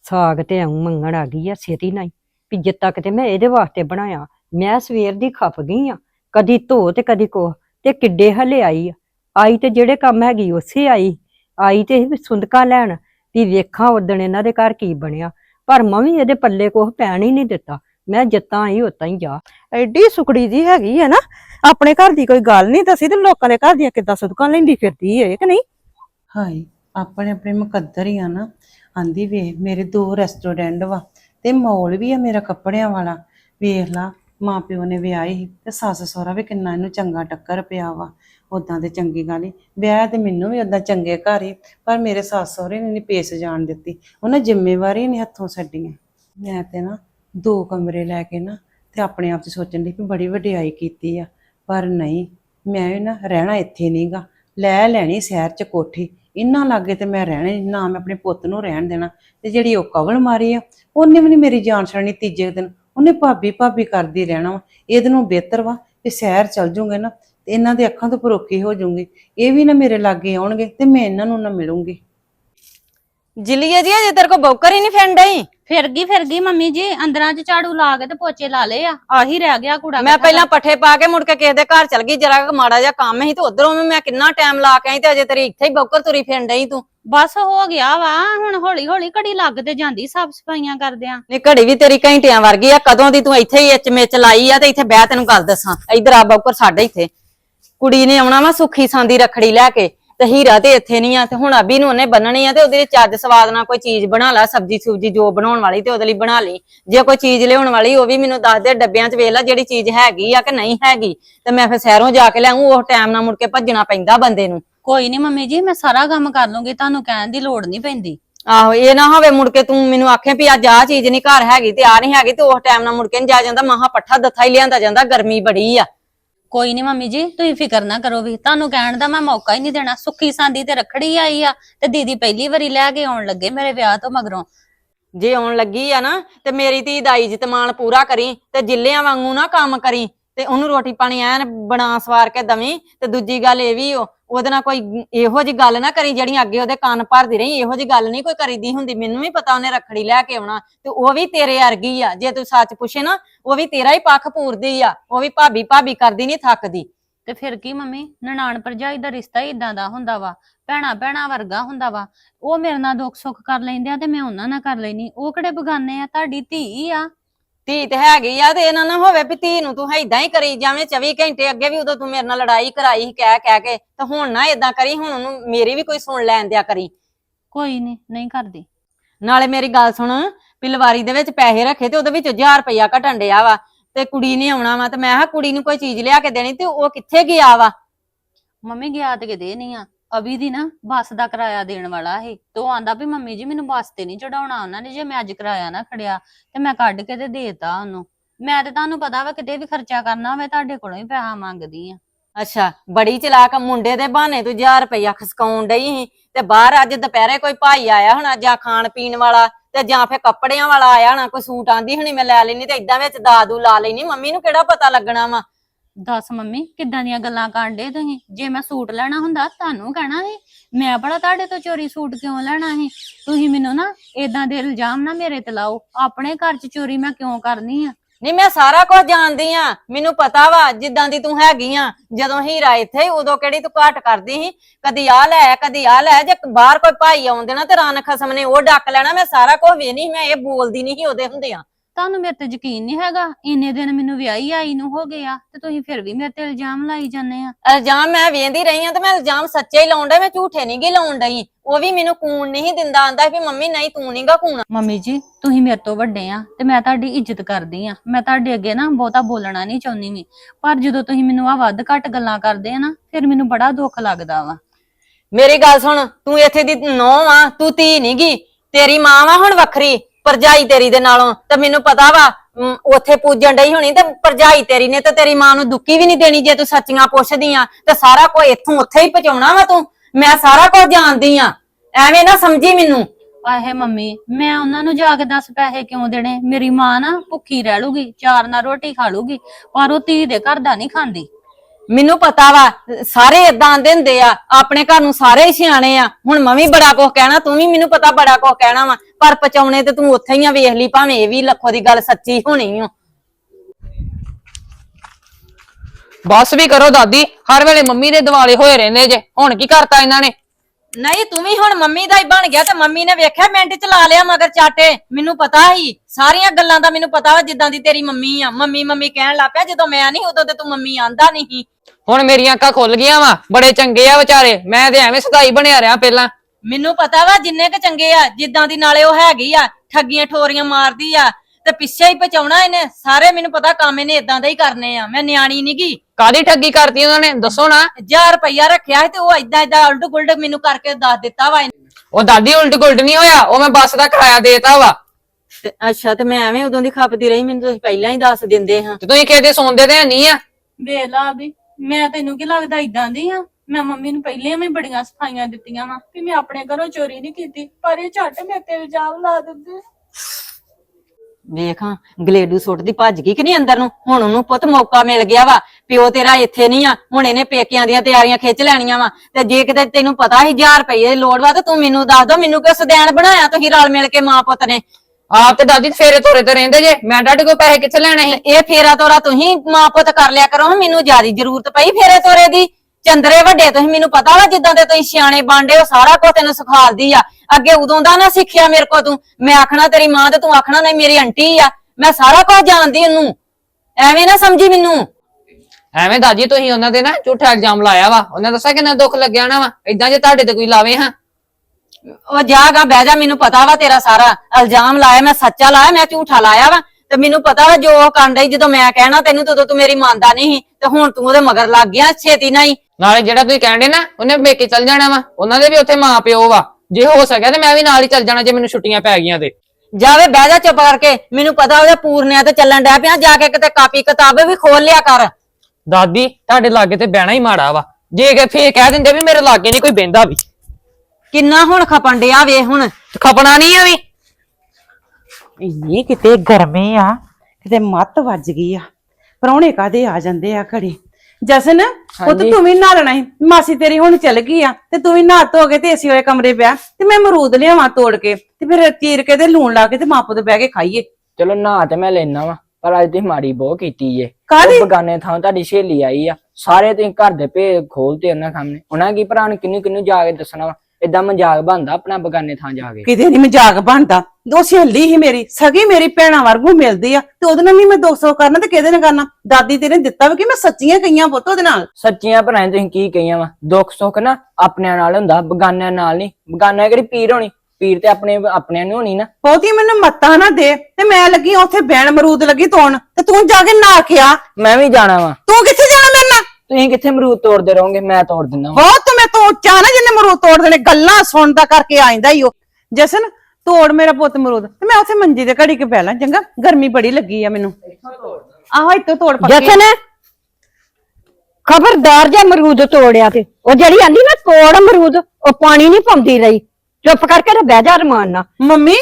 ਸਾਗ ਤੇ ਆਉਂ ਮੰਗਣ ਆ ਗਈ ਆ ਛੇਤੀ ਨਹੀਂ। ਵੀ ਜਿੱਤ ਤੱਕ ਤੇ ਮੈਂ ਇਹਦੇ ਵਾਸਤੇ ਬਣਾਇਆ ਮੈਂ ਸਵੇਰ ਦੀ ਖੱਪ ਗਈ ਆ। ਕਦੀ ਧੋ ਤੇ ਕਦੀ ਕੋ ਤੇ ਕਿੱਡੇ ਹਲੇ ਆਈ ਆ। ਆਈ ਤੇ ਜਿਹੜੇ ਕੰਮ ਹੈਗੀ ਉਸੇ ਆਈ। ਆਈ ਤੇ ਵੀ ਸੁੰਦਕਾ ਲੈਣ ਵੀ ਵੇਖਾਂ ਉਦਣ ਇਹਨਾਂ ਦੇ ਘਰ ਕੀ ਬਣਿਆ। ਪਰ ਮੈਂ ਵੀ ਇਹਦੇ ਪੱਲੇ ਕੋਹ ਪੈਣ ਹੀ ਨਹੀਂ ਦਿੱਤਾ। ਮੈਂ ਜਿੱਤਾਂ ਆਈ ਉਤਾਂ ਹੀ ਜਾ। ਐਡੀ ਸੁਕੜੀ ਜੀ ਹੈਗੀ ਹੈ ਨਾ ਆਪਣੇ ਘਰ ਦੀ ਕੋਈ ਗੱਲ ਨਹੀਂ ਦੱਸੀ ਤੇ ਲੋਕਾਂ ਦੇ ਘਰ ਦੀਆਂ ਕਿੱਦਾਂ ਸਦਕਾਂ ਲੈਂਦੀ ਫਿਰਦੀ ਏ ਕਿ ਨਹੀਂ? ਹਾਏ ਆਪਣੇ ਆਪਣੇ ਮੁਕੱਦਰ ਹੀ ਆ ਨਾ। ਆਂਦੀ ਵੇਖ ਮੇਰੇ ਦੋ ਰੈਸਟੋਰੈਂਟ ਵਾ ਤੇ ਮੌਲ ਵੀ ਆ ਮੇਰਾ ਕੱਪੜਿਆਂ ਵਾਲਾ। ਵੇਖ ਲਾ ਮਾਂ ਪਿਓ ਨੇ ਵਿਆਹੀ ਸੀ ਤੇ ਸੱਸ ਸਹੁਰਾ ਵੀ ਕਿੰਨਾ ਇਹਨੂੰ ਚੰਗਾ ਟੱਕਰ ਪਿਆ ਵਾ ਉਦਾਂ ਤੇ ਚੰਗੀ ਗੱਲ ਈ। ਵਿਆਹ ਤੇ ਮੈਨੂੰ ਵੀ ਉਦਾਂ ਚੰਗੇ ਘਰ ਹੀ, ਪਰ ਮੇਰੇ ਸੱਸ ਸਹੁਰੇ ਨੇ ਨਹੀਂ ਪੇਸ ਜਾਣ ਦਿੱਤੀ। ਉਹਨੇ ਜ਼ਿੰਮੇਵਾਰੀ ਨਹੀਂ ਹੱਥੋਂ ਛੱਡੀਆਂ। ਮੈਂ ਤੇ ਨਾ ਦੋ ਕਮਰੇ ਲੈ ਕੇ ਨਾ ਤੇ ਆਪਣੇ ਆਪ 'ਚ ਸੋਚਣ ਦੀ ਵੀ ਬੜੀ ਵਡਿਆਈ ਕੀਤੀ ਆ, ਪਰ ਨਹੀਂ, ਮੈਂ ਵੀ ਨਾ ਰਹਿਣਾ ਇੱਥੇ ਨਹੀਂਗਾ ਲੈ ਲੈਣੀ ਸ਼ਹਿਰ 'ਚ ਕੋਠੀ, ਇੰਨਾ ਲਾਗੇ ਤੇ ਮੈਂ ਰਹਿਣਾ ਨਾ ਮੈਂ ਆਪਣੇ ਪੁੱਤ ਨੂੰ ਰਹਿਣ ਦੇਣਾ। ਤੇ ਜਿਹੜੀ ਉਹ ਕਵਲ ਮਾਰੀ ਆ, ਉਹਨੇ ਵੀ ਨਹੀਂ ਮੇਰੀ ਜਾਨ ਛੜਨੀ ਤੀਜੇ ਦਿਨ ਉਹਨੇ ਭਾਬੀ ਭਾਬੀ ਕਰਦੀ ਰਹਿਣਾ ਵਾ। ਇਹਦੇ ਨੂੰ ਬਿਹਤਰ ਵਾ ਕਿ ਸ਼ਹਿਰ ਚਲ ਜੂਗੇ ਨਾ, ਤੇ ਇਹਨਾਂ ਦੇ ਅੱਖਾਂ ਤੋਂ ਪਰੋਖੀ ਹੋ ਜਾਊਂਗੀ ਇਹ ਵੀ ਨਾ ਮੇਰੇ ਲਾਗੇ ਆਉਣਗੇ ਤੇ ਮੈਂ ਇਹਨਾਂ ਨੂੰ ਨਾ ਮਿਲੂੰਗੀ। ਜਿਲੀਏ ਜੀ, ਅਜੇ ਤੇਰੇ ਕੋ ਬੌਕਰ ਹੀ ਨਹੀਂ ਫਿਰਨ ਡਈ? ਫਿਰ ਗਈ ਫਿਰ ਗਈ ਮੰਮੀ ਜੀ ਅੰਦਰਾਂ 'ਚ ਝਾੜੂ ਲਾ ਕੇ ਤੇ ਪੋਚੇ ਲਾ ਲਏ ਆ ਆਹੀ ਰਹਿ ਗਿਆ ਕੂੜਾ ਮੈਂ ਪਹਿਲਾਂ ਪੱਠੇ ਪਾ ਕੇ ਮੁੜ ਕੇ ਕਿਸੇ ਦੇ ਘਰ ਚਲ ਗਈ ਜਰਾ ਮਾੜਾ ਜਿਹਾ ਕੰਮ ਸੀ ਤੇ ਉਧਰੋਂ ਵੀ ਮੈਂ ਕਿੰਨਾ ਟਾਈਮ ਲਾ ਕੇ ਆਈ ਤੇ ਅਜੇ ਤੇਰੀ ਇੱਥੇ ਹੀ ਬੌਕਰ ਤੁਰੀ ਫਿਰਨ ਡਈ ਤੂੰ। ਬਸ ਹੋ ਗਿਆ ਵਾ ਹੁਣ ਹੌਲੀ ਹੌਲੀ ਘੜੀ ਲੱਗ ਤੇ ਜਾਂਦੀ ਸਾਫ਼ ਸਫਾਈਆਂ ਕਰਦਿਆਂ। ਨੀ ਘੜੀ ਵੀ ਤੇਰੀ ਘੰਟਿਆਂ ਵਰਗੀ ਆ ਕਦੋਂ ਦੀ ਤੂੰ ਇੱਥੇ ਹੀ ਇੱਚ ਮਿਚ ਲਾਈ ਆ ਤੇ ਇੱਥੇ ਬਹਿ ਤੈਨੂੰ ਗੱਲ ਦੱਸਾਂ। ਇੱਧਰ ਆ ਬੌਕਰ ਸਾਡੇ ਇੱਥੇ। ਕੁੜੀ ਨੇ ਆਉਣਾ ਵਾ ਸੁੱਖੀ ਸਾਂਦੀ ਰਖੜੀ ਲੈ ਕੇ। ਤੇ ਹੀਰਾ ਤੇ ਇੱਥੇ ਨਹੀਂ ਆ ਤੇ ਹੁਣ ਅਭੀ ਨੂੰ ਉਹਨੇ ਬੰਨਣੀ ਆ ਤੇ ਉਹਦੇ ਲਈ ਚੱਜ ਸਵਾਦ ਨਾਲ ਕੋਈ ਚੀਜ਼ ਬਣਾ ਲੈ ਸਬਜੀ ਸੁਬਜੀ ਜੋ ਬਣਾਉਣ ਵਾਲੀ ਤੇ ਉਹਦੇ ਲਈ ਬਣਾ ਲਈ। ਜੇ ਕੋਈ ਚੀਜ਼ ਲਿਆਉਣ ਵਾਲੀ ਉਹ ਵੀ ਮੈਨੂੰ ਦੱਸ ਦੇ ਡੱਬਿਆਂ 'ਚ ਵੇਖ ਲੈ ਜਿਹੜੀ ਚੀਜ਼ ਹੈਗੀ ਆ ਕਿ ਨਹੀਂ ਹੈਗੀ। ਤੇ ਮੈਂ ਫਿਰ ਸ਼ਹਿਰੋਂ ਜਾ ਕੇ ਲਿਆਉਂ ਉਹ ਟਾਈਮ ਨਾਲ ਮੁੜ ਕੇ ਭੱਜਣਾ ਪੈਂਦਾ ਬੰਦੇ ਨੂੰ। ਕੋਈ ਨਹੀਂ ਮੰਮੀ ਜੀ ਮੈਂ ਸਾਰਾ ਕੰਮ ਕਰ ਲੂੰਗੀ ਤੁਹਾਨੂੰ ਕਹਿਣ ਦੀ ਲੋੜ ਨਹੀਂ ਪੈਂਦੀ। ਆਹੋ ਇਹ ਨਾ ਹੋਵੇ ਮੁੜ ਕੇ ਤੂੰ ਮੈਨੂੰ ਆਖੇ ਵੀ ਅੱਜ ਆਹ ਚੀਜ਼ ਨਹੀਂ ਘਰ ਹੈਗੀ ਤੇ ਆ ਨਹੀਂ ਹੈਗੀ ਤੇ ਉਸ ਟਾਈਮ ਨਾਲ ਮੁੜ ਕੇ ਨੀ ਜਾ ਜਾਂਦਾ ਮਹਾ ਪੱਠਾ ਦੱਥਾ ਹੀ ਲਿਆਂਦਾ ਜਾਂਦਾ ਗਰਮੀ ਬੜੀ ਆ। ਕੋਈ ਨਹੀਂ ਮੰਮੀ ਜੀ, ਤੁਸੀਂ ਫਿਕਰ ਨਾ ਕਰੋ ਵੀ, ਤੁਹਾਨੂੰ ਕਹਿਣ ਦਾ ਮੈਂ ਮੌਕਾ ਹੀ ਨਹੀਂ ਦੇਣਾ। ਸੁੱਖੀ ਸਾਂਦੀ ਤੇ ਰੱਖੜੀ ਆਈ ਆ ਤੇ ਦੀਦੀ ਪਹਿਲੀ ਵਾਰੀ ਲੈ ਕੇ ਆਉਣ ਲੱਗੇ ਮੇਰੇ ਵਿਆਹ ਤੋਂ ਮਗਰੋਂ। ਜੇ ਆਉਣ ਲੱਗੀ ਆ ਨਾ ਤੇ ਮੇਰੀ ਧੀ ਦਾ ਇੱਜ਼ਤ ਮਾਣ ਪੂਰਾ ਕਰੀ ਤੇ ਜਿੱਲਿਆਂ ਵਾਂਗੂ ਨਾ ਕੰਮ ਕਰੀ। ਤੇ ਉਹਨੂੰ ਰੋਟੀ ਪਾਣੀ ਐਨ ਬਣਾ ਸਵਾਰ ਕੇ ਦਵੀਂ, ਤੇ ਦੂਜੀ ਗੱਲ ਇਹ ਵੀ ਓ ਉਹਦੇ ਨਾਲ ਕੋਈ ਇਹੋ ਜੀ ਗੱਲ ਨਾ ਕਰੀ ਜਿਹੜੀ ਅੱਗੇ ਉਹਦੇ ਕੰਨ ਭਰਦੀ ਰਹੀ, ਇਹੋ ਜੀ ਗੱਲ ਨਹੀਂ ਕੋਈ ਕਰੀਦੀ ਹੁੰਦੀ। ਮੈਨੂੰ ਵੀ ਪਤਾ ਉਹਨੇ ਰੱਖੜੀ ਲੈ ਕੇ ਆਉਣਾ, ਤੇ ਉਹ ਵੀ ਤੇਰੇ ਵਰਗੀ ਆ। ਜੇ ਤੂੰ ਸੱਚ ਪੁੱਛੇ ਨਾ, ਉਹ ਵੀ ਤੇਰਾ ਹੀ ਪੱਖ ਪੂਰਦੀ ਆ। ਉਹ ਵੀ ਭਾਬੀ ਭਾਬੀ ਕਰਦੀ ਨਹੀਂ ਥੱਕਦੀ। ਤੇ ਫਿਰ ਕੀ ਮੰਮੀ, ਨਨਾਣ ਭਰਜਾਈ ਦਾ ਰਿਸ਼ਤਾ ਹੀ ਇਦਾਂ ਦਾ ਹੁੰਦਾ ਵਾ, ਭੈਣਾ ਭੈਣਾ ਵਰਗਾ ਹੁੰਦਾ ਵਾ। ਉਹ ਮੇਰੇ ਨਾਲ ਦੁੱਖ ਸੁੱਖ ਕਰ ਲੈਂਦੇ ਆ ਤੇ ਮੈਂ ਉਹਨਾਂ ਨਾਲ ਕਰ ਲੈਣੀ ਉਹ ਕਿਹੜੇ ਬਗਾਨੇ ਆ? ਤੁਹਾਡੀ ਧੀ ਆ। ਧੀ ਤੇ ਹੈਗੀ ਆ ਤੇ ਇਹਨਾਂ ਨਾ ਹੋਵੇ ਵੀ ਧੀ ਨੂੰ ਤੂੰ ਏਦਾਂ ਹੀ ਕਰੀ ਜਾਵੇਂ 24 ਘੰਟੇ ਅੱਗੇ ਵੀ ਉਦੋਂ ਤੂੰ ਮੇਰੇ ਨਾਲ ਲੜਾਈ ਕਰਾਈ ਸੀ ਕਹਿ ਕਹਿ ਕੇ ਤੇ ਹੁਣ ਨਾ ਏਦਾਂ ਕਰੀ ਹੁਣ ਉਹਨੂੰ ਮੇਰੀ ਵੀ ਕੋਈ ਸੁਣ ਲੈਣ ਦਿਆ ਕਰੀ। ਕੋਈ ਨਹੀਂ ਨਹੀਂ ਕਰਦੀ। ਨਾਲੇ ਮੇਰੀ ਗੱਲ ਸੁਣ ਪਿਲਵਾਰੀ ਦੇ ਵਿੱਚ ਪੈਸੇ ਰੱਖੇ ਤੇ ਉਹਦੇ ਵਿੱਚ 1000 ਰੁਪਇਆ ਘਟਣ ਡਿਆ ਵਾ ਤੇ ਕੁੜੀ ਨੇ ਆਉਣਾ ਵਾ ਤੇ ਮੈਂ ਕਿਹਾ ਕੁੜੀ ਨੂੰ ਕੋਈ ਚੀਜ਼ ਲਿਆ ਕੇ ਦੇਣੀ ਤੇ ਉਹ ਕਿੱਥੇ ਗਿਆ ਵਾ? ਮੰਮੀ ਗਿਆ ਤੇ ਕਿਤੇ ਨਹੀਂ ਆ। ਅਭੀ ਦੀ ਨਾ ਬੱਸ ਦਾ ਕਿਰਾਇਆ ਦੇਣ ਵਾਲਾ ਸੀ ਤੇ ਉਹ ਆਂਦਾ ਵੀ ਮੰਮੀ ਜੀ ਮੈਨੂੰ ਬੱਸ ਤੇ ਨਹੀਂ ਚੜਾਉਣਾ ਉਹਨਾਂ ਨੇ, ਜੇ ਮੈਂ ਅੱਜ ਕਿਰਾਇਆ ਨਾ ਖੜਿਆ ਤੇ ਮੈਂ ਕੱਢ ਕੇ ਤੇ ਦੇਤਾ ਉਹਨੂੰ। ਮੈਂ ਤੇ ਤੁਹਾਨੂੰ ਪਤਾ ਵਾ ਕਿਤੇ ਵੀ ਖਰਚਾ ਕਰਨਾ ਹੋਵੇ ਤੁਹਾਡੇ ਕੋਲੋਂ ਹੀ ਪੈਸਾ ਮੰਗਦੀ ਆ। ਅੱਛਾ, ਬੜੀ ਚਲਾਕ ਮੁੰਡੇ ਦੇ ਬਹਾਨੇ ਤੂੰ 1000 ਰੁਪਇਆ ਖਸਕਾਉਣ ਡਈ ਸੀ ਤੇ ਬਾਹਰ ਅੱਜ ਦੁਪਹਿਰੇ ਕੋਈ ਭਾਈ ਆਇਆ ਹੋਣਾ ਜਾਂ ਖਾਣ ਪੀਣ ਵਾਲਾ ਤੇ ਜਾਂ ਫੇ ਕੱਪੜਿਆਂ ਵਾਲਾ ਆਇਆ ਹੋਣਾ, ਕੋਈ ਸੂਟ ਆਂਦੀ ਹੋਣੀ ਮੈਂ ਲੈ ਲੈਣੀ ਤੇ ਇਦਾਂ ਵਿੱਚ ਦਾਦੂ ਲਾ ਲੈਣੀ ਮੰਮੀ ਨੂੰ ਕਿਹੜਾ ਪਤਾ ਲੱਗਣਾ ਵਾ? ਦੱਸ ਮੰਮੀ ਕਿੱਦਾਂ ਦੀਆਂ ਗੱਲਾਂ ਕਾਂਡੇ ਤੁਸੀਂ? ਜੇ ਮੈਂ ਸੂਟ ਲੈਣਾ ਹੁੰਦਾ ਤੁਹਾਨੂੰ ਕਹਿਣਾ ਸੀ। ਮੈਂ ਬੜਾ ਤੁਹਾਡੇ ਤੋਂ ਚੋਰੀ ਸੂਟ ਕਿਉਂ ਲੈਣਾ ਸੀ? ਤੁਸੀਂ ਮੈਨੂੰ ਨਾ ਏਦਾਂ ਦੇ ਇਲਜ਼ਾਮ ਨਾ ਮੇਰੇ ਤੇ ਲਾਓ। ਆਪਣੇ ਘਰ 'ਚ ਚੋਰੀ ਮੈਂ ਕਿਉਂ ਕਰਨੀ ਆ? ਨਹੀਂ ਮੈਂ ਸਾਰਾ ਕੁਝ ਜਾਣਦੀ ਆ। ਮੈਨੂੰ ਪਤਾ ਵਾ ਜਿੱਦਾਂ ਦੀ ਤੂੰ ਹੈਗੀ ਆ। ਜਦੋਂ ਹੀਰਾ ਇੱਥੇ ਸੀ, ਉਦੋਂ ਕਿਹੜੀ ਤੂੰ ਘਾਟ ਕਰਦੀ ਸੀ? ਕਦੀ ਆ ਲੈ ਕਦੀ ਆ ਲੈ। ਜੇ ਬਾਹਰ ਕੋਈ ਭਾਈ ਆਉਂਦੇ ਨਾ ਤੇ ਰਨ ਖਸਮ ਨੇ ਉਹ ਡੱਕ ਲੈਣਾ ਮੈਂ ਸਾਰਾ ਕੁਝ ਵੇਖਣੀ ਮੈਂ ਇਹ ਬੋਲਦੀ ਨਹੀਂ ਸੀ ਉਹਦੇ ਹੁੰਦਿਆਂ। ਤੁਹਾਨੂੰ ਮੇਰੇ ਤੇ ਯਕੀਨ ਨਹੀਂ ਹੈਗਾ ਇੰਨੇ ਦਿਨ ਮੈਨੂੰ ਵਿਆਹੀ ਆਈ ਨੂੰ ਹੋ ਗਏ ਆ ਤੇ ਤੁਸੀਂ ਫਿਰ ਵੀ ਮੇਰੇ ਤੇ ਇਲਜ਼ਾਮ ਲਾਈ ਜਾਂਦੇ ਆ। ਇਲਜ਼ਾਮ ਮੈਂ ਵੇਂਦੀ ਰਹੀ ਆ ਤੇ ਮੈਂ ਇਲਜ਼ਾਮ ਸੱਚੇ ਹੀ ਡਈ ਮੈਂ ਝੂਠੇ ਨਹੀਂ ਗੀ ਲਾਉਣ ਡਈ। ਉਹ ਵੀ ਮੈਨੂੰ ਕੂਣ ਨਹੀਂ ਦਿੰਦਾ ਆਂਦਾ ਵੀ ਮੰਮੀ ਨਹੀਂ ਤੂੰ ਨਹੀਂਗਾ ਕੂਣਾ ਮੰਮੀ ਜੀ ਤੁਸੀਂ ਮੇਰੇ ਤੋਂ ਵੱਡੇ ਆ ਤੇ ਮੈਂ ਤੁਹਾਡੀ ਇੱਜ਼ਤ ਕਰਦੀ ਆ। ਮੈਂ ਤੁਹਾਡੇ ਅੱਗੇ ਨਾ ਬਹੁਤਾ ਬੋਲਣਾ ਨਹੀਂ ਚਾਹੁੰਦੀ ਵੀ। ਪਰ ਜਦੋਂ ਤੁਸੀਂ ਮੈਨੂੰ ਆ ਵੱਧ ਘੱਟ ਗੱਲਾਂ ਕਰਦੇ ਆ ਨਾ ਫਿਰ ਮੈਨੂੰ ਬੜਾ ਦੁੱਖ ਲੱਗਦਾ ਵਾ। ਮੇਰੀ ਗੱਲ ਸੁਣ ਤੂੰ ਇੱਥੇ ਦੀ ਨੌ ਆ ਤੂੰ ਧੀ ਨੀ ਗੀ। ਤੇਰੀ ਮਾਂ ਵਾ ਹੁਣ ਵੱਖਰੀ। ਪਰਜਾਈ ਤੇਰੀ ਦੇ ਨਾਲੋਂ ਤੇ ਮੈਨੂੰ ਪਤਾ ਵਾ ਅਮ, ਉੱਥੇ ਪੂਜਣ ਡਈ ਹੋਣੀ ਤੇ ਪਰਜਾਈ ਤੇਰੀ ਨੇ ਤੇ ਤੇਰੀ ਮਾਂ ਨੂੰ ਦੁੱਕੀ ਵੀ ਨਹੀਂ ਦੇਣੀ ਜੇ ਤੂੰ ਸੱਚੀਆਂ ਪੁੱਛਦੀ ਆ। ਤੇ ਸਾਰਾ ਕੁਝ ਇੱਥੋਂ ਉੱਥੇ ਹੀ ਪਹੁੰਚਾਉਣਾ ਵਾ ਤੂੰ। ਮੈਂ ਸਾਰਾ ਕੁਝ ਜਾਣਦੀ ਆ। ਐਵੇਂ ਨਾ ਸਮਝੀ ਮੈਨੂੰ। ਆਹੇ ਮੰਮੀ ਮੈਂ ਉਹਨਾਂ ਨੂੰ ਜਾ ਕੇ ਦੱਸ ਪੈਸੇ ਕਿਉਂ ਦੇਣੇ? ਮੇਰੀ ਮਾਂ ਨਾ ਭੁੱਖੀ ਰਹਿ ਲੂਗੀ ਚਾਰ ਨਾਲ ਰੋਟੀ ਖਾ ਲੂਗੀ ਪਰ ਉਹ ਧੀ ਦੇ ਘਰ ਦਾ ਨਹੀਂ ਖਾਂਦੀ। ਮੈਨੂੰ ਪਤਾ ਵਾ ਸਾਰੇ ਇਦਾਂ ਆਂਦੇ ਹੁੰਦੇ ਆ ਆਪਣੇ ਘਰ ਨੂੰ ਸਾਰੇ ਹੀ ਸਿਆਣੇ ਆ। ਹੁਣ ਮੈਂ ਵੀ ਬੜਾ ਕੁਝ ਕਹਿਣਾ ਤੂੰ ਵੀ ਮੈਨੂੰ ਪਤਾ ਬੜਾ ਕੁਝ ਕਹਿਣਾ ਵਾ। ਪਰ ਪਚਾਉਣੇ ਤੇ ਤੂੰ ਉੱਥੇ ਹੀ ਆ ਵੇਖ ਲਈ ਭਾਵੇਂ ਇਹ ਵੀ ਲੱਖੋ ਦੀ ਗੱਲ ਸੱਚੀ ਹੋਣੀ ਓ ਬਸ ਵੀ ਕਰੋ ਦਾਦੀ ਹਰ ਵੇਲੇ ਮੰਮੀ ਦੇ ਦਿਵਾਲੇ ਹੋਏ ਰਹਿੰਦੇ ਜੇ ਹੁਣ ਕੀ ਕਰਤਾ ਇਹਨਾਂ ਨੇ? ਨਹੀਂ ਤੂੰ ਵੀ ਹੁਣ ਮੰਮੀ ਦਾ ਹੀ ਬਣ ਗਿਆ ਤੇ ਮੰਮੀ ਨੇ ਵੇਖਿਆ ਮਿੰਟ ਚ ਲਾ ਲਿਆ ਮਗਰ ਚਾਟੇ ਮੈਨੂੰ ਪਤਾ ਹੀ ਸਾਰੀਆਂ ਗੱਲਾਂ ਦਾ ਮੈਨੂੰ ਪਤਾ ਵਾ ਜਿੱਦਾਂ ਦੀ ਤੇਰੀ ਮੰਮੀ ਆ। ਮੰਮੀ ਮੰਮੀ ਕਹਿਣ ਲੱਗ ਪਿਆ ਜਦੋਂ ਮੈਂ ਨਹੀਂ ਉਦੋਂ ਤੇ ਤੂੰ ਮੰਮੀ ਆਂਦਾ ਨਹੀਂ। ਹੁਣ ਮੇਰੀਆਂ ਅੱਖਾਂ ਖੁੱਲ ਗਈਆਂ ਵਾ ਬੜੇ ਚੰਗੇ ਆ ਵਿਚਾਰੇ ਮੈਂ ਤੇ ਐਵੇਂ ਸਦਾਈ ਬਣਿਆ ਰਿਹਾ ਪਹਿਲਾਂ। ਮੈਨੂੰ ਪਤਾ ਵਾ ਜਿੰਨੇ ਕ ਚੰਗੇ ਆ ਜਿੱਦਾਂ ਦੀ ਨਾਲੇ ਉਹ ਹੈਗੀ ਆ ਠੱਗੀਆਂ ਠੋਰੀਆਂ ਮਾਰਦੀ ਆ ਤੇ ਪਿੱਛੇ ਹੀ ਪਚਾਉਣਾ ਇਹਨੇ ਸਾਰੇ ਮੈਨੂੰ ਪਤਾ ਕੰਮ ਇਹਨੇ ਇਦਾਂ ਦੇ ਹੀ ਕਰਨੇ ਆ ਮੈਂ ਨਿਆਣੀ ਨੀਗੀ ਕਾਦੀ ਠੱਗੀ ਕਰਤੀ ਉਹਨਾਂ ਨੇ ਦੱਸੋ ਨਾ। 1000 ਰੁਪਇਆ ਰੱਖਿਆ ਸੀ ਤੇ ਉਹ ਇਦਾਂ ਇਦਾਂ ਉਲਟ ਗੁਲਟ ਮੈਨੂੰ ਕਰਕੇ ਦੱਸ ਦਿੱਤਾ ਵਾ ਇਹਨੇ। ਉਹ ਦਾਦੀ ਉਲਟ ਗੁਲਟ ਨਹੀਂ ਹੋਇਆ ਉਹ ਮੈਂ ਬੱਸ ਦਾ ਕਿਰਾਇਆ ਦੇਤਾ ਵਾ। ਤੇ ਅੱਛਾ ਤੇ ਮੈਂ ਐਵੇਂ ਉਦੋਂ ਦੀ ਖਪਦੀ ਰਹੀ ਮੈਨੂੰ ਤੁਸੀਂ ਪਹਿਲਾਂ ਹੀ ਦੱਸ ਦਿੰਦੇ ਹਾਂ। ਤੇ ਤੁਸੀਂ ਕਿਹਦੇ ਸੌਂਦੇ ਤੇ ਨਹੀਂ ਆ। ਵੇਖ ਲਾ ਵੀ ਮੈਂ ਤੈਨੂੰ ਕੀ ਲੱਗਦਾ ਇਦਾਂ ਦੀ ਆ? ਮੈਂ ਮੰਮੀ ਨੂੰ ਪਹਿਲੇ ਵੀ ਬੜੀਆਂ ਸਫਾਈਆਂ ਦਿੱਤੀਆਂ ਵਾ ਕਿ ਮੈਂ ਆਪਣੇ ਘਰੋਂ ਚੋਰੀ ਨਹੀਂ ਕੀਤੀ ਪਰ ਇਹ ਝੱਟ ਮੇਰੇ ਤੇ ਇਲਜ਼ਾਮ ਲਾ ਦਿੰਦੇ। ਵੇਖਾਂ ਗਲੇਡੂ ਸੁੱਟਦੀ ਭੱਜ ਗਈ ਕਿ ਨਹੀਂ ਅੰਦਰ ਨੂੰ? ਹੁਣ ਉਹਨੂੰ ਪੁੱਤ ਮੌਕਾ ਮਿਲ ਗਿਆ ਵਾ ਪਿਓ ਤੇਰਾ ਇੱਥੇ ਨਹੀਂ ਆ। ਹੁਣ ਇਹਨੇ ਪੇਕਿਆਂ ਦੀਆਂ ਤਿਆਰੀਆਂ ਖਿੱਚ ਲੈਣੀਆਂ ਵਾ। ਤੇ ਜੇ ਕਿਤੇ ਤੈਨੂੰ ਪਤਾ ਸੀ 1000 ਰੁਪਏ ਦੀ ਲੋੜ ਵਾ ਤੇ ਤੂੰ ਮੈਨੂੰ ਦੱਸ ਦੋ ਮੈਨੂੰ ਕਿਉਂ ਸਦੈਣ ਬਣਾਇਆ ਤੁਸੀਂ ਰਲ ਮਿਲ ਕੇ ਮਾਂ ਪੁੱਤ ਨੇ? ਆਪ ਤੇ ਦਾਦੀ ਫੇਰੇ ਤੋਰੇ ਤੇ ਰਹਿੰਦੇ ਜੇ। ਮੈਂ ਤੁਹਾਡੇ ਕੋਲ ਪੈਸੇ ਕਿੱਥੇ ਲੈਣੇ ਸੀ? ਇਹ ਫੇਰਾ ਤੋਰਾ ਤੁਸੀਂ ਮਾਂ ਪੁੱਤ ਕਰ ਲਿਆ ਕਰੋ ਮੈਨੂੰ ਜਿਆਦੀ ਜ਼ਰੂਰਤ ਪਈ ਫੇਰੇ ਤੋਰੇ ਦੀ। ਚੰਦਰੇ ਵੱਡੇ ਤੁਸੀਂ ਮੈਨੂੰ ਪਤਾ ਵਾ ਜਿੱਦਾਂ ਦੇ ਤੁਸੀਂ ਸਿਆਣੇ ਬਾਂਡੇ ਹੋ ਸਾਰਾ ਕੁਝ ਤੈਨੂੰ ਸਿਖਾਲਦੀ ਆ। ਅੱਗੇ ਉਦੋਂ ਦਾ ਨਾ ਸਿੱਖਿਆ ਮੇਰੇ ਕੋ ਤੂੰ। ਮੈਂ ਆਖਣਾ ਤੇਰੀ ਮਾਂ ਤੇ ਤੂੰ ਆਖਣਾ ਨਹੀਂ ਮੇਰੀ ਆਂਟੀ ਆ। ਮੈਂ ਸਾਰਾ ਕੁਝ ਜਾਣਦੀ ਉਹਨੂੰ। ਐਵੇਂ ਨਾ ਸਮਝੀ ਮੈਨੂੰ। ਐਵੇਂ ਦਾਦੀ ਤੁਸੀਂ ਉਹਨਾਂ ਦੇ ਨਾ ਝੂਠਾ ਇਲਜ਼ਾਮ ਲਾਇਆ ਵਾ। ਉਹਨਾਂ ਦੱਸਿਆ ਕਿੰਨਾ ਦੁੱਖ ਲੱਗਿਆ ਨਾ ਵਾ। ਇਦਾਂ ਜੇ ਤੁਹਾਡੇ ਤੇ ਕੋਈ ਲਾਵੇ ਹਾਂ। ਉਹ ਜਾਗਾ ਬਹਿ ਜਾ ਮੈਨੂੰ ਪਤਾ ਵਾ ਤੇਰਾ ਸਾਰਾ ਇਲਜ਼ਾਮ ਲਾਇਆ ਮੈਂ ਸੱਚਾ ਲਾਇਆ ਮੈਂ ਝੂਠਾ ਲਾਇਆ ਵਾ। ਤੇ ਮੈਨੂੰ ਪਤਾ ਵਾ ਜੋ ਉਹ ਕਾਂਡਾ ਹੀ ਜਦੋਂ ਮੈਂ ਕਹਿਣਾ ਤੈਨੂੰ ਤਦੋਂ ਤੂੰ ਮੇਰੀ ਮੰਨਦਾ ਨਹੀਂ ਸੀ ਤੇ ਹੁਣ ਤੂੰ ਉਹਦੇ ਮਗਰ ਲੱਗ ਗਿਆ ਛੇਤੀ ਨਾਲ ਹੀ ਨਾਲੇ ਜਿਹੜਾ ਤੁਸੀਂ ਕਹਿੰਦੇ ਨਾ ਉਹਨੇ ਵੇਕੇ ਚੱਲ ਜਾਣਾ ਵਾ ਉਹਨਾਂ ਦੇ ਵੀ ਉੱਥੇ ਮਾਂ ਪਿਓ ਵਾ। ਜੇ ਹੋ ਸਕਿਆ ਤੇ ਮੈਂ ਵੀ ਨਾਲ ਹੀ ਚੱਲ ਜਾਣਾ ਜੇ ਮੈਨੂੰ ਛੁੱਟੀਆਂ ਪੈ ਗਈਆਂ ਤੇ। ਜਾਵੇ ਬਹਿ ਜਾ ਚੁੱਪ ਕਰਕੇ ਮੈਨੂੰ ਪਤਾ ਉਹਦੇ ਪੂਰਨਿਆਂ ਤੇ ਚੱਲਣ ਡਿਆ ਪਿਆ ਜਾ ਕੇ ਕਿਤੇ ਕਾਪੀ ਕਿਤਾਬ ਵੀ ਖੋਲ ਲਿਆ ਕਰ। ਦਾਦੀ ਤੁਹਾਡੇ ਲਾਗੇ ਤੇ ਬਹਿਣਾ ਹੀ ਮਾੜਾ ਵਾ। ਜੇ ਕਿ ਫੇਰ ਕਹਿ ਦਿੰਦੇ ਵੀ ਮੇਰੇ ਲਾਗੇ ਨਹੀਂ ਕੋਈ ਬਹਿੰਦਾ ਵੀ। ਕਿੰਨਾ ਹੁਣ ਖਪਣ ਡਿਆ ਵੇ ਹੁਣ। ਖਪਣਾ ਨਹੀਂ ਆ ਵੀ। ਇੰਨੀ ਕਿਤੇ ਗਰਮੀ ਆ ਕਿਤੇ ਮੱਤ ਵੱਜ ਗਈ ਆ। ਪਰੌਣੇ ਕਾਦੇ ਆ ਜਾਂਦੇ ਆ ਘੜੀ? ਜਸਨ ਉਹ ਤੇ ਤੂੰ ਵੀ ਨਹਾ ਲੈਣਾ ਸੀ। ਮਾਸੀ ਤੇਰੀ ਹੁਣ ਚੱਲ ਗਈ ਆ ਤੇ ਤੂੰ ਵੀ ਨਹਾ ਧੋ ਕੇ ਤੇ ਏਸੀ ਵਾਲੇ ਕਮਰੇ ਪਿਆ ਤੇ ਮੈਂ ਅਮਰੂਦ ਲਿਆਵਾਂ ਤੋੜ ਕੇ ਤੇ ਫਿਰ ਚੀਰ ਕੇ ਤੇ ਲੂਣ ਲਾ ਕੇ ਤੇ ਮਾਪੋ ਤੇ ਬਹਿ ਕੇ ਖਾਈਏ। ਚਲੋ ਨਾ ਤੇ ਮੈਂ ਲੈਣਾ ਵਾ ਪਰ ਅੱਜ ਤੁਸੀਂ ਮਾੜੀ ਬਹੁਤ ਕੀਤੀ ਏ। ਕਾਹਦੀ? ਬਗਾਨੇ ਥਾਂ ਤੁਹਾਡੀ ਸਹੇਲੀ ਆਈ ਆ ਸਾਰੇ ਤੁਸੀਂ ਘਰ ਦੇ ਭੇ ਖੋਲਤੇ ਉਹਨਾਂ ਸਾਹਮਣੇ। ਉਹਨਾਂ ਕੀ ਭਰਾ ਨੂੰ ਕਿੰਨੂੰ ਕਿੰਨੂੰ ਜਾ ਕੇ ਦੱਸਣਾ ਵਾ? ਏਦਾਂ ਮਜ਼ਾਕ ਬਣਦਾ ਆਪਣਾ ਬਗਾਨੇ ਥਾਂ ਜਾ ਕੇ। ਕਿਤੇ ਨਹੀਂ ਮਜ਼ਾਕ ਬਣਦਾ। ਉਹ ਸਹੇਲੀ ਹੀ ਮੇਰੀ ਸਗੀ ਮੇਰੀ ਭੈਣਾਂ ਵਰਗੂ ਮਿਲਦੀ ਆ ਤੇ ਉਹਦੇ ਨਾਲ ਨਹੀਂ ਮੈਂ 200 ਕਰਨਾ ਤੇ ਕਿਹਦੇ ਨਾਲ ਕਰਨਾ? ਦਾਦੀ ਤੇਰੇ ਨੇ ਦਿੱਤਾ ਵੀ ਕਿ ਮੈਂ ਸੱਚੀਆਂ ਕਈਆਂ ਪੁੱਤ ਉਹਦੇ ਨਾਲ? ਸੱਚੀਆਂ ਭਰਾਵਾਂ ਤੁਸੀਂ ਕੀ ਕਹੀਆਂ ਵਾ? ਦੁੱਖ ਸੁੱਖ ਨਾ ਆਪਣਿਆਂ ਨਾਲ ਹੁੰਦਾ ਬਗਾਨਿਆਂ ਨਾਲ ਨਹੀਂ ਬਗਾਨਾ ਕਿਹੜੀ ਪੀਰ ਹੋਣੀ? ਪੀਰ ਤੇ ਆਪਣੇ ਆਪਣਿਆਂ ਨੂੰ ਹੋਣੀ ਨਾ। ਬਹੁਤੀ ਮੈਨੂੰ ਮੱਤਾਂ ਨਾ ਦੇ ਤੇ ਮੈਂ ਲੱਗੀ ਉੱਥੇ ਬੈਣ ਮਰੂਦ ਲੱਗੀ ਤੋੜਨ ਤੇ ਤੂੰ ਜਾ ਕੇ ਨਾ ਆ ਮੈਂ ਵੀ ਜਾਣਾ ਵਾ। ਤੂੰ ਕਿੱਥੇ ਜਾਣਾ ਤੁਸੀਂ ਕਿੱਥੇ ਅਮਰੂਦ ਤੋੜਦੇ ਰਹੋਗੇ? ਮੈਂ ਤੋੜ ਦਿੰਦਾ। ਬਹੁਤ ਮੈਂ ਤੋਂ ਉੱਚਾ ਨਾ ਜਿੰਨੇ ਮਰੂਦ ਤੋੜ ਦੇਣੇ ਗੱਲਾਂ ਸੁਣਦਾ ਕਰਕੇ ਆਇਂਦਾ ਹੀ ਉਹ। ਜਸਨ ਤੋੜ ਮੇਰਾ ਪੁੱਤ ਮਰੂਦ। ਤੇ ਮੈਂ ਉੱਥੇ ਮੰਜੀ ਤੇ ਘੜੀ ਕੇ ਲਾਂ ਚੰਗਾ? ਗਰਮੀ ਬੜੀ ਲੱਗੀ ਆ ਮੈਨੂੰ। ਆਹੋ ਇੱਥੋਂ ਤੋੜ ਪੱਕੇ। ਜਸਨ ਖਬਰਦਾਰ ਜੇ ਅਮਰੂਦ ਤੋੜਿਆ ਤੇ। ਉਹ ਜਿਹੜੀ ਆਂਦੀ ਨਾ ਤੋੜ ਅਮਰੂਦ ਉਹ ਪਾਣੀ ਨਹੀਂ ਪਾਉਂਦੀ ਰਹੀ। ਚੁੱਪ ਕਰਕੇ ਤੇ ਬਹਿ ਜਾ ਰਮਾਨ ਨਾਲ। ਮੰਮੀ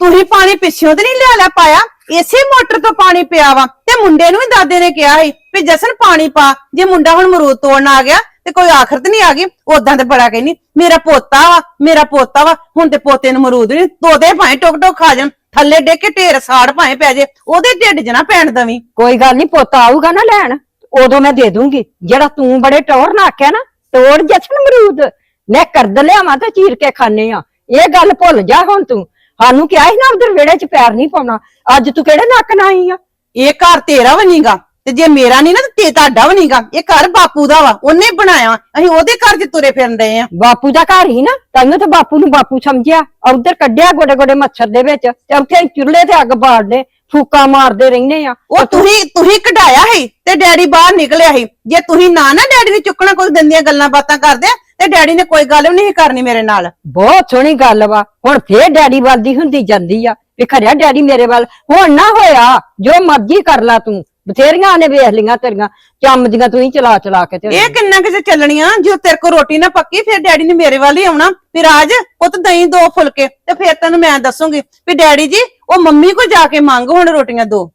ਤੁਸੀਂ ਪਾਣੀ ਪਿੱਛੋਂ ਤੇ ਨਹੀਂ ਲਿਆ ਲਿਆ ਪਾਇਆ? ਇਸੇ ਮੋਟਰ ਤੋਂ ਪਾਣੀ ਪਿਆ ਵਾ। ਤੇ ਮੁੰਡੇ ਨੂੰ ਵੀ ਦਾਦੇ ਨੇ ਕਿਹਾ ਸੀ ਵੀ ਜਸਨ ਪਾਣੀ ਪਾ। ਜੇ ਮੁੰਡਾ ਹੁਣ ਮਰੂਦ ਤੋੜਨ ਆ ਗਿਆ ਤੇ ਕੋਈ ਆਖਰਤ ਨਹੀਂ ਆ ਗਈ ਉਦਾਂ ਤੇ ਬੜਾ ਕਹਿੰਦੀ, ਮੇਰਾ ਪੋਤਾ ਵਾ, ਮੇਰਾ ਪੋਤਾ ਵਾ, ਹੁਣ ਤੇ ਪੋਤੇ ਨੂੰ ਮਰੂਦ ਨਹੀਂ ਤੋਦੇ ਭਾਵੇਂ ਟੁਕ ਟੁਕ ਖਾ ਜਾਣ, ਥੱਲੇ ਡੇ ਕੇ ਢੇਰ ਸਾੜ ਭਾਵੇਂ ਪੈ ਜੇ, ਉਹਦੇ ਢਿੱਡ 'ਚ ਨਾ ਪੈਣ ਦਵੀਂ। ਕੋਈ ਗੱਲ ਨਹੀਂ, ਪੋਤਾ ਆਊਗਾ ਨਾ ਲੈਣ, ਉਦੋਂ ਮੈਂ ਦੇ ਦੂੰਗੀ। ਜਿਹੜਾ ਤੂੰ ਬੜੇ ਟੌਰ ਨਾ ਆਖਿਆ ਨਾ, ਤੋੜ ਜਸਨ ਮਰੂਦ ਲੈ ਕਰਦ ਲਿਆਵਾਂ ਤੇ ਚੀਰ ਕੇ ਖਾਣੇ ਆ ਇਹ ਗੱਲ ਭੁੱਲ ਜਾ ਹੁਣ ਤੂੰ। ਸਾਨੂੰ ਕਿਹਾ ਸੀ ਨਾ ਉਧਰ ਵਿਹੜੇ 'ਚ ਪੈਰ ਨਹੀਂ ਪਾਉਣਾ। ਅੱਜ ਤੂੰ ਕਿਹੜੇ ਨੱਕ ਨਾ ਆਈ ਆ? ਇਹ ਘਰ ਤੇਰਾ ਵੀ ਨਹੀਂਗਾ ਤੇ ਜੇ ਮੇਰਾ ਨਹੀਂ ਨਾ ਤੇ ਤੁਹਾਡਾ ਵੀ ਨਹੀਂਗਾ। ਇਹ ਘਰ ਬਾਪੂ ਦਾ ਵਾ ਉਹਨੇ ਬਣਾਇਆ। ਅਸੀਂ ਉਹਦੇ ਘਰ 'ਚ ਤੁਰੇ ਫਿਰਨ ਰਹੇ ਆ। ਬਾਪੂ ਦਾ ਘਰ ਹੀ ਨਾ ਤੈਨੂੰ ਤਾਂ ਬਾਪੂ ਨੂੰ ਬਾਪੂ ਸਮਝਿਆ। ਉਧਰ ਕੱਢਿਆ ਗੋਡੇ ਗੋਡੇ ਮੱਛਰ ਦੇ ਵਿੱਚ ਤੇ ਉੱਥੇ ਚੁੱਲ੍ਹੇ ਤੇ ਅੱਗ ਬਾਲਦੇ ਫੂਕਾ ਮਾਰਦੇ ਰਹਿੰਦੇ ਆ। ਉਹ ਤੁਸੀਂ ਤੁਸੀਂ ਕਢਾਇਆ ਸੀ ਤੇ ਡੈਡੀ ਬਾਹਰ ਨਿਕਲਿਆ ਸੀ। ਜੇ ਤੁਸੀਂ ਨਾ ਨਾ ਡੈਡੀ ਨੂੰ ਚੁੱਕਣਾ ਕੋਈ ਗੰਦੀਆਂ ਗੱਲਾਂ ਬਾਤਾਂ ਕਰਦੇ ਤੇ ਡੈਡੀ ਨੇ ਕੋਈ ਗੱਲ ਵੀ ਨਹੀਂ ਕਰਨੀ ਮੇਰੇ ਨਾਲ। ਬਹੁਤ ਸੋਹਣੀ ਗੱਲ ਵਾ। ਹੁਣ ਫੇਰ ਡੈਡੀ ਵੱਲ ਦੀ ਹੁੰਦੀ ਜਾਂਦੀ ਆ। ਵੀ ਖਰਿਆ ਡੈਡੀ ਮੇਰੇ ਵੱਲ। ਹੁਣ ਨਾ ਹੋਇਆ। ਜੋ ਮਰਜ਼ੀ ਕਰ ਲਾ ਤੂੰ। ਬਥੇਰੀਆਂ ਨੇ ਵੇਖ ਲੀਆਂ ਤੇਰੀਆਂ। ਚੰਮਦੀਆਂ ਤੂੰ ਹੀ ਚਲਾ ਚਲਾ ਕੇ ਤੇ ਇਹ ਕਿੰਨਾ ਕਿਸੇ ਚੱਲਣੀਆਂ? ਜੋ ਤੇਰੇ ਕੋ ਰੋਟੀ ਨਾ ਪੱਕੀ ਫਿਰ ਡੈਡੀ ਨੇ ਮੇਰੇ ਵੱਲ ਹੀ ਆਉਣਾ। ਵੀ ਰਾਜ ਪੁੱਤ ਦਹੀਂ ਦੋ ਫੁਲਕੇ। ਤੇ ਫਿਰ ਤੈਨੂੰ ਮੈਂ ਦੱਸੂਗੀ ਵੀ ਡੈਡੀ ਜੀ ਉਹ ਮੰਮੀ ਕੋ ਜਾ ਕੇ ਮੰਗ ਹੁਣ ਰੋਟੀਆਂ ਦੋ।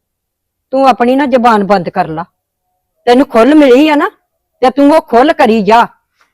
ਤੂੰ ਆਪਣੀ ਨਾ ਜ਼ਬਾਨ ਬੰਦ ਕਰ ਲਾ। ਤੈਨੂੰ ਖੁੱਲ ਮਿਲੀ ਆ ਨਾ ਤੇ ਤੂੰ ਉਹ ਖੁੱਲ ਕਰੀ ਜਾ।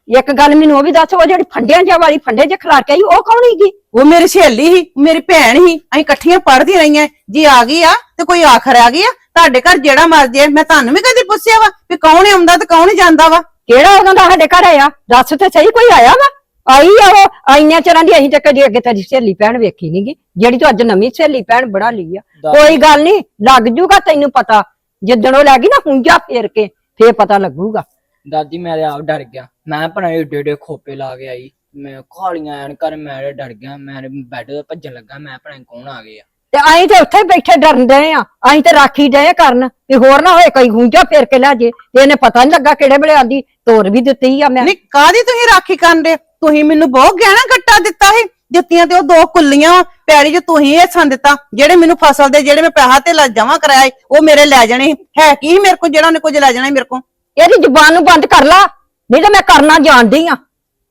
ਇੱਕ ਗੱਲ ਮੈਨੂੰ ਉਹ ਵੀ ਦੱਸ ਉਹ ਜਿਹੜੀ ਫੰਡਿਆਂ ਜਾਂ ਵਾਲੀ ਫੰਡੇ ਜੇ ਖਿਲਾ ਕੇ ਆਈ ਉਹ ਕੌਣ ਸੀਗੀ? ਉਹ ਮੇਰੀ ਸਹੇਲੀ ਸੀ ਮੇਰੀ ਭੈਣ ਸੀ ਅਸੀਂ ਇਕੱਠੀਆਂ ਪੜ੍ਹਦੀਆਂ ਰਹੀਆਂ। ਜੇ ਆ ਗਈ ਆ ਤੇ ਕੋਈ ਆਖਰ ਆ ਗਈ ਆ ਤੁਹਾਡੇ ਘਰ ਜਿਹੜਾ ਮਰਜ਼ੀ ਆ ਮੈਂ ਤੁਹਾਨੂੰ ਵੀ ਕਦੀ ਪੁੱਛਿਆ ਵਾ ਵੀ ਕੌਣ ਆਉਂਦਾ ਤੇ ਕੌਣ ਜਾਂਦਾ ਵਾ। ਕਿਹੜਾ ਉਹਨਾਂ ਦਾ ਸਾਡੇ ਘਰ ਆਇਆ? ਦੱਸ ਤੇ ਸਹੀ ਕੋਈ ਆਇਆ ਵਾ? ਆਈ ਆ ਉਹ ਆਈਆਂ ਚਰਾਂ ਦੀ ਅਸੀਂ ਤੇ ਕਦੀ ਅੱਗੇ ਤੇਰੀ ਸਹੇਲੀ ਭੈਣ ਵੇਖੀ ਨਹੀਂਗੀ ਜਿਹੜੀ ਤੂੰ ਅੱਜ ਨਵੀਂ ਸਹੇਲੀ ਭੈਣ ਬਣਾ ਲਈ ਆ। ਕੋਈ ਗੱਲ ਨਹੀਂ ਲੱਗ ਜੂਗਾ ਤੈਨੂੰ ਪਤਾ। ਜਿੱਦਣ ਉਹ ਲੱਗੀ ਨਾ ਹੁੰਜਾ ਫੇਰ ਕੇ ਫੇਰ ਪਤਾ ਲੱਗੂਗਾ। ਦਾਦੀ ਮੈਂ ਤੇ ਆਪ ਡਰ ਗਿਆ। ਮੈਂ ਭਣਾ ਏਡੇ ਏਡੇ ਖੋਪੇ ਲਾ ਕੇ ਆਈ। ਮੈਂ ਖਾਲੀਆਂ ਐਨ ਕਰ ਮੈਂ ਤੇ ਡਰ ਗਿਆ ਮੈਂ ਬੈੱਡ ਤੋਂ ਭੱਜਣ ਲੱਗਾ ਮੈਂ ਭਣਾ ਕੌਣ ਆ ਗਏ ਆ ਤੇ ਅਸੀਂ ਤੇ ਉੱਥੇ ਬੈਠੇ ਡਏ ਆ। ਅਸੀਂ ਤੇ ਰਾਖੀ ਡਏ ਕਰਨ ਵੀ ਹੋਰ ਨਾ ਹੋਏ ਕੋਈ ਹੁੰਜਾ ਫੇਰ ਕੇ ਲੈ ਜੇ। ਤੇ ਇਹਨੇ ਪਤਾ ਨਹੀਂ ਲੱਗਾ ਕਿਹੜੇ ਵੇਲੇ ਆਂਦੀ ਤੋਰ ਵੀ ਦਿੱਤੀ ਆ ਮੈਂ। ਨਹੀਂ ਕਾਦੀ ਤੁਸੀਂ ਰਾਖੀ ਕਰਦੇ ਤੁਸੀਂ ਮੈਨੂੰ ਬਹੁਤ ਗਹਿਣਾ ਗੱਟਾ ਦਿੱਤਾ ਸੀ। ਦਿੱਤੀਆਂ ਤੇ ਉਹ ਦੋ ਕੁੱਲੀਆਂ ਵਾਂ। ਪੈਰੀ ਚ ਤੁਸੀਂ ਹਿੱਸਾ ਦਿੱਤਾ ਜਿਹੜੇ ਮੈਨੂੰ ਫਸਲ ਦੇ ਜਿਹੜੇ ਮੈਂ ਪੈਸਾ ਤੇ ਜਮਾ ਕਰਾਇਆ ਸੀ, ਉਹ ਮੇਰੇ ਲੈ ਜਾਣੇ ਸੀ। ਹੈ ਕੀ ਸੀ ਮੇਰੇ ਕੋਲ ਜਿਹੜਾ ਉਹਨੇ ਕੁਝ ਲੈ ਜਾਣਾ ਸੀ ਮੇਰੇ ਕੋਲ? ਇਹਦੀ ਜ਼ੁਬਾਨ ਨੂੰ ਬੰਦ ਕਰ ਲਾ। ਨਹੀਂ ਤਾਂ ਮੈਂ ਕਰਨਾ ਜਾਣਦੀ ਆ।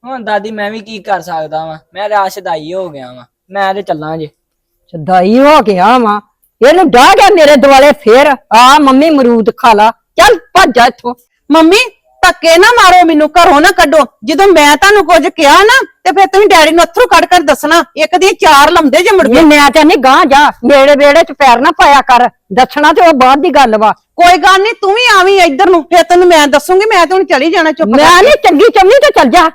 ਹੁਣ ਦਾਦੀ ਮੈਂ ਵੀ ਕੀ ਕਰ ਸਕਦਾ ਵਾਂ? ਮੈਂ ਰਾਸ਼ਦਾਈ ਹੋ ਗਿਆ ਵਾਂ। ਮੈਂ ਤੇ ਚੱਲਾਂ ਜੇ। ਸਦਾਈ ਹੋ ਗਿਆ ਵਾ। ਇਹਨੂੰ ਡਾਹ ਗਿਆ ਮੇਰੇ ਦੁਆਲੇ ਫੇਰ। ਆ ਮੰਮੀ ਮਰੂਦ ਖਾ ਲਾ। ਚੱਲ ਭੱਜ ਜਾ ਇੱਥੋਂ। ਮੰਮੀ ਧੱਕੇ ਨਾ ਮਾਰੋ ਮੈਨੂੰ ਘਰੋਂ ਨਾ ਕੱਢੋ। ਜਦੋਂ ਮੈਂ ਤੁਹਾਨੂੰ ਕੁਝ ਕਿਹਾ ਨਾ ਤੇ ਫਿਰ ਤੁਸੀਂ ਡੈਡੀ ਨੂੰ ਅਥਰੂ ਕੱਢ ਕਰ ਦੱਸਣਾ। ਇੱਕ ਦੀ ਚਾਰ ਲੰਮਦੇ ਜੇ ਮੁੜ ਕੇ। ਮੈਂ ਤਾਂ ਨਹੀਂ ਗਾਂ ਜਾ। ਮੇਰੇ ਵੇੜੇ ਚ ਪੈਰ ਨਾ ਪਾਇਆ ਕਰ। ਦੱਸਣਾ ਤੇ ਉਹ ਬਾਅਦ ਦੀ ਗੱਲ ਵਾ। ਕੋਈ ਗੱਲ ਨਹੀਂ ਤੂੰ ਵੀ ਆਵੀਂ ਇੱਧਰ ਨੂੰ। ਫਿਰ ਤੈਨੂੰ ਮੈਂ ਦੱਸੂਗੀ ਮੈਂ ਤਾਂ ਹੁਣ ਚਲੀ ਜਾਣਾ ਚੁੱਪ ਮੈਂ ਨਹੀਂ ਚੰਗੀ ਚੰਗੀ ਤੇ ਚੱਲ ਜਾ।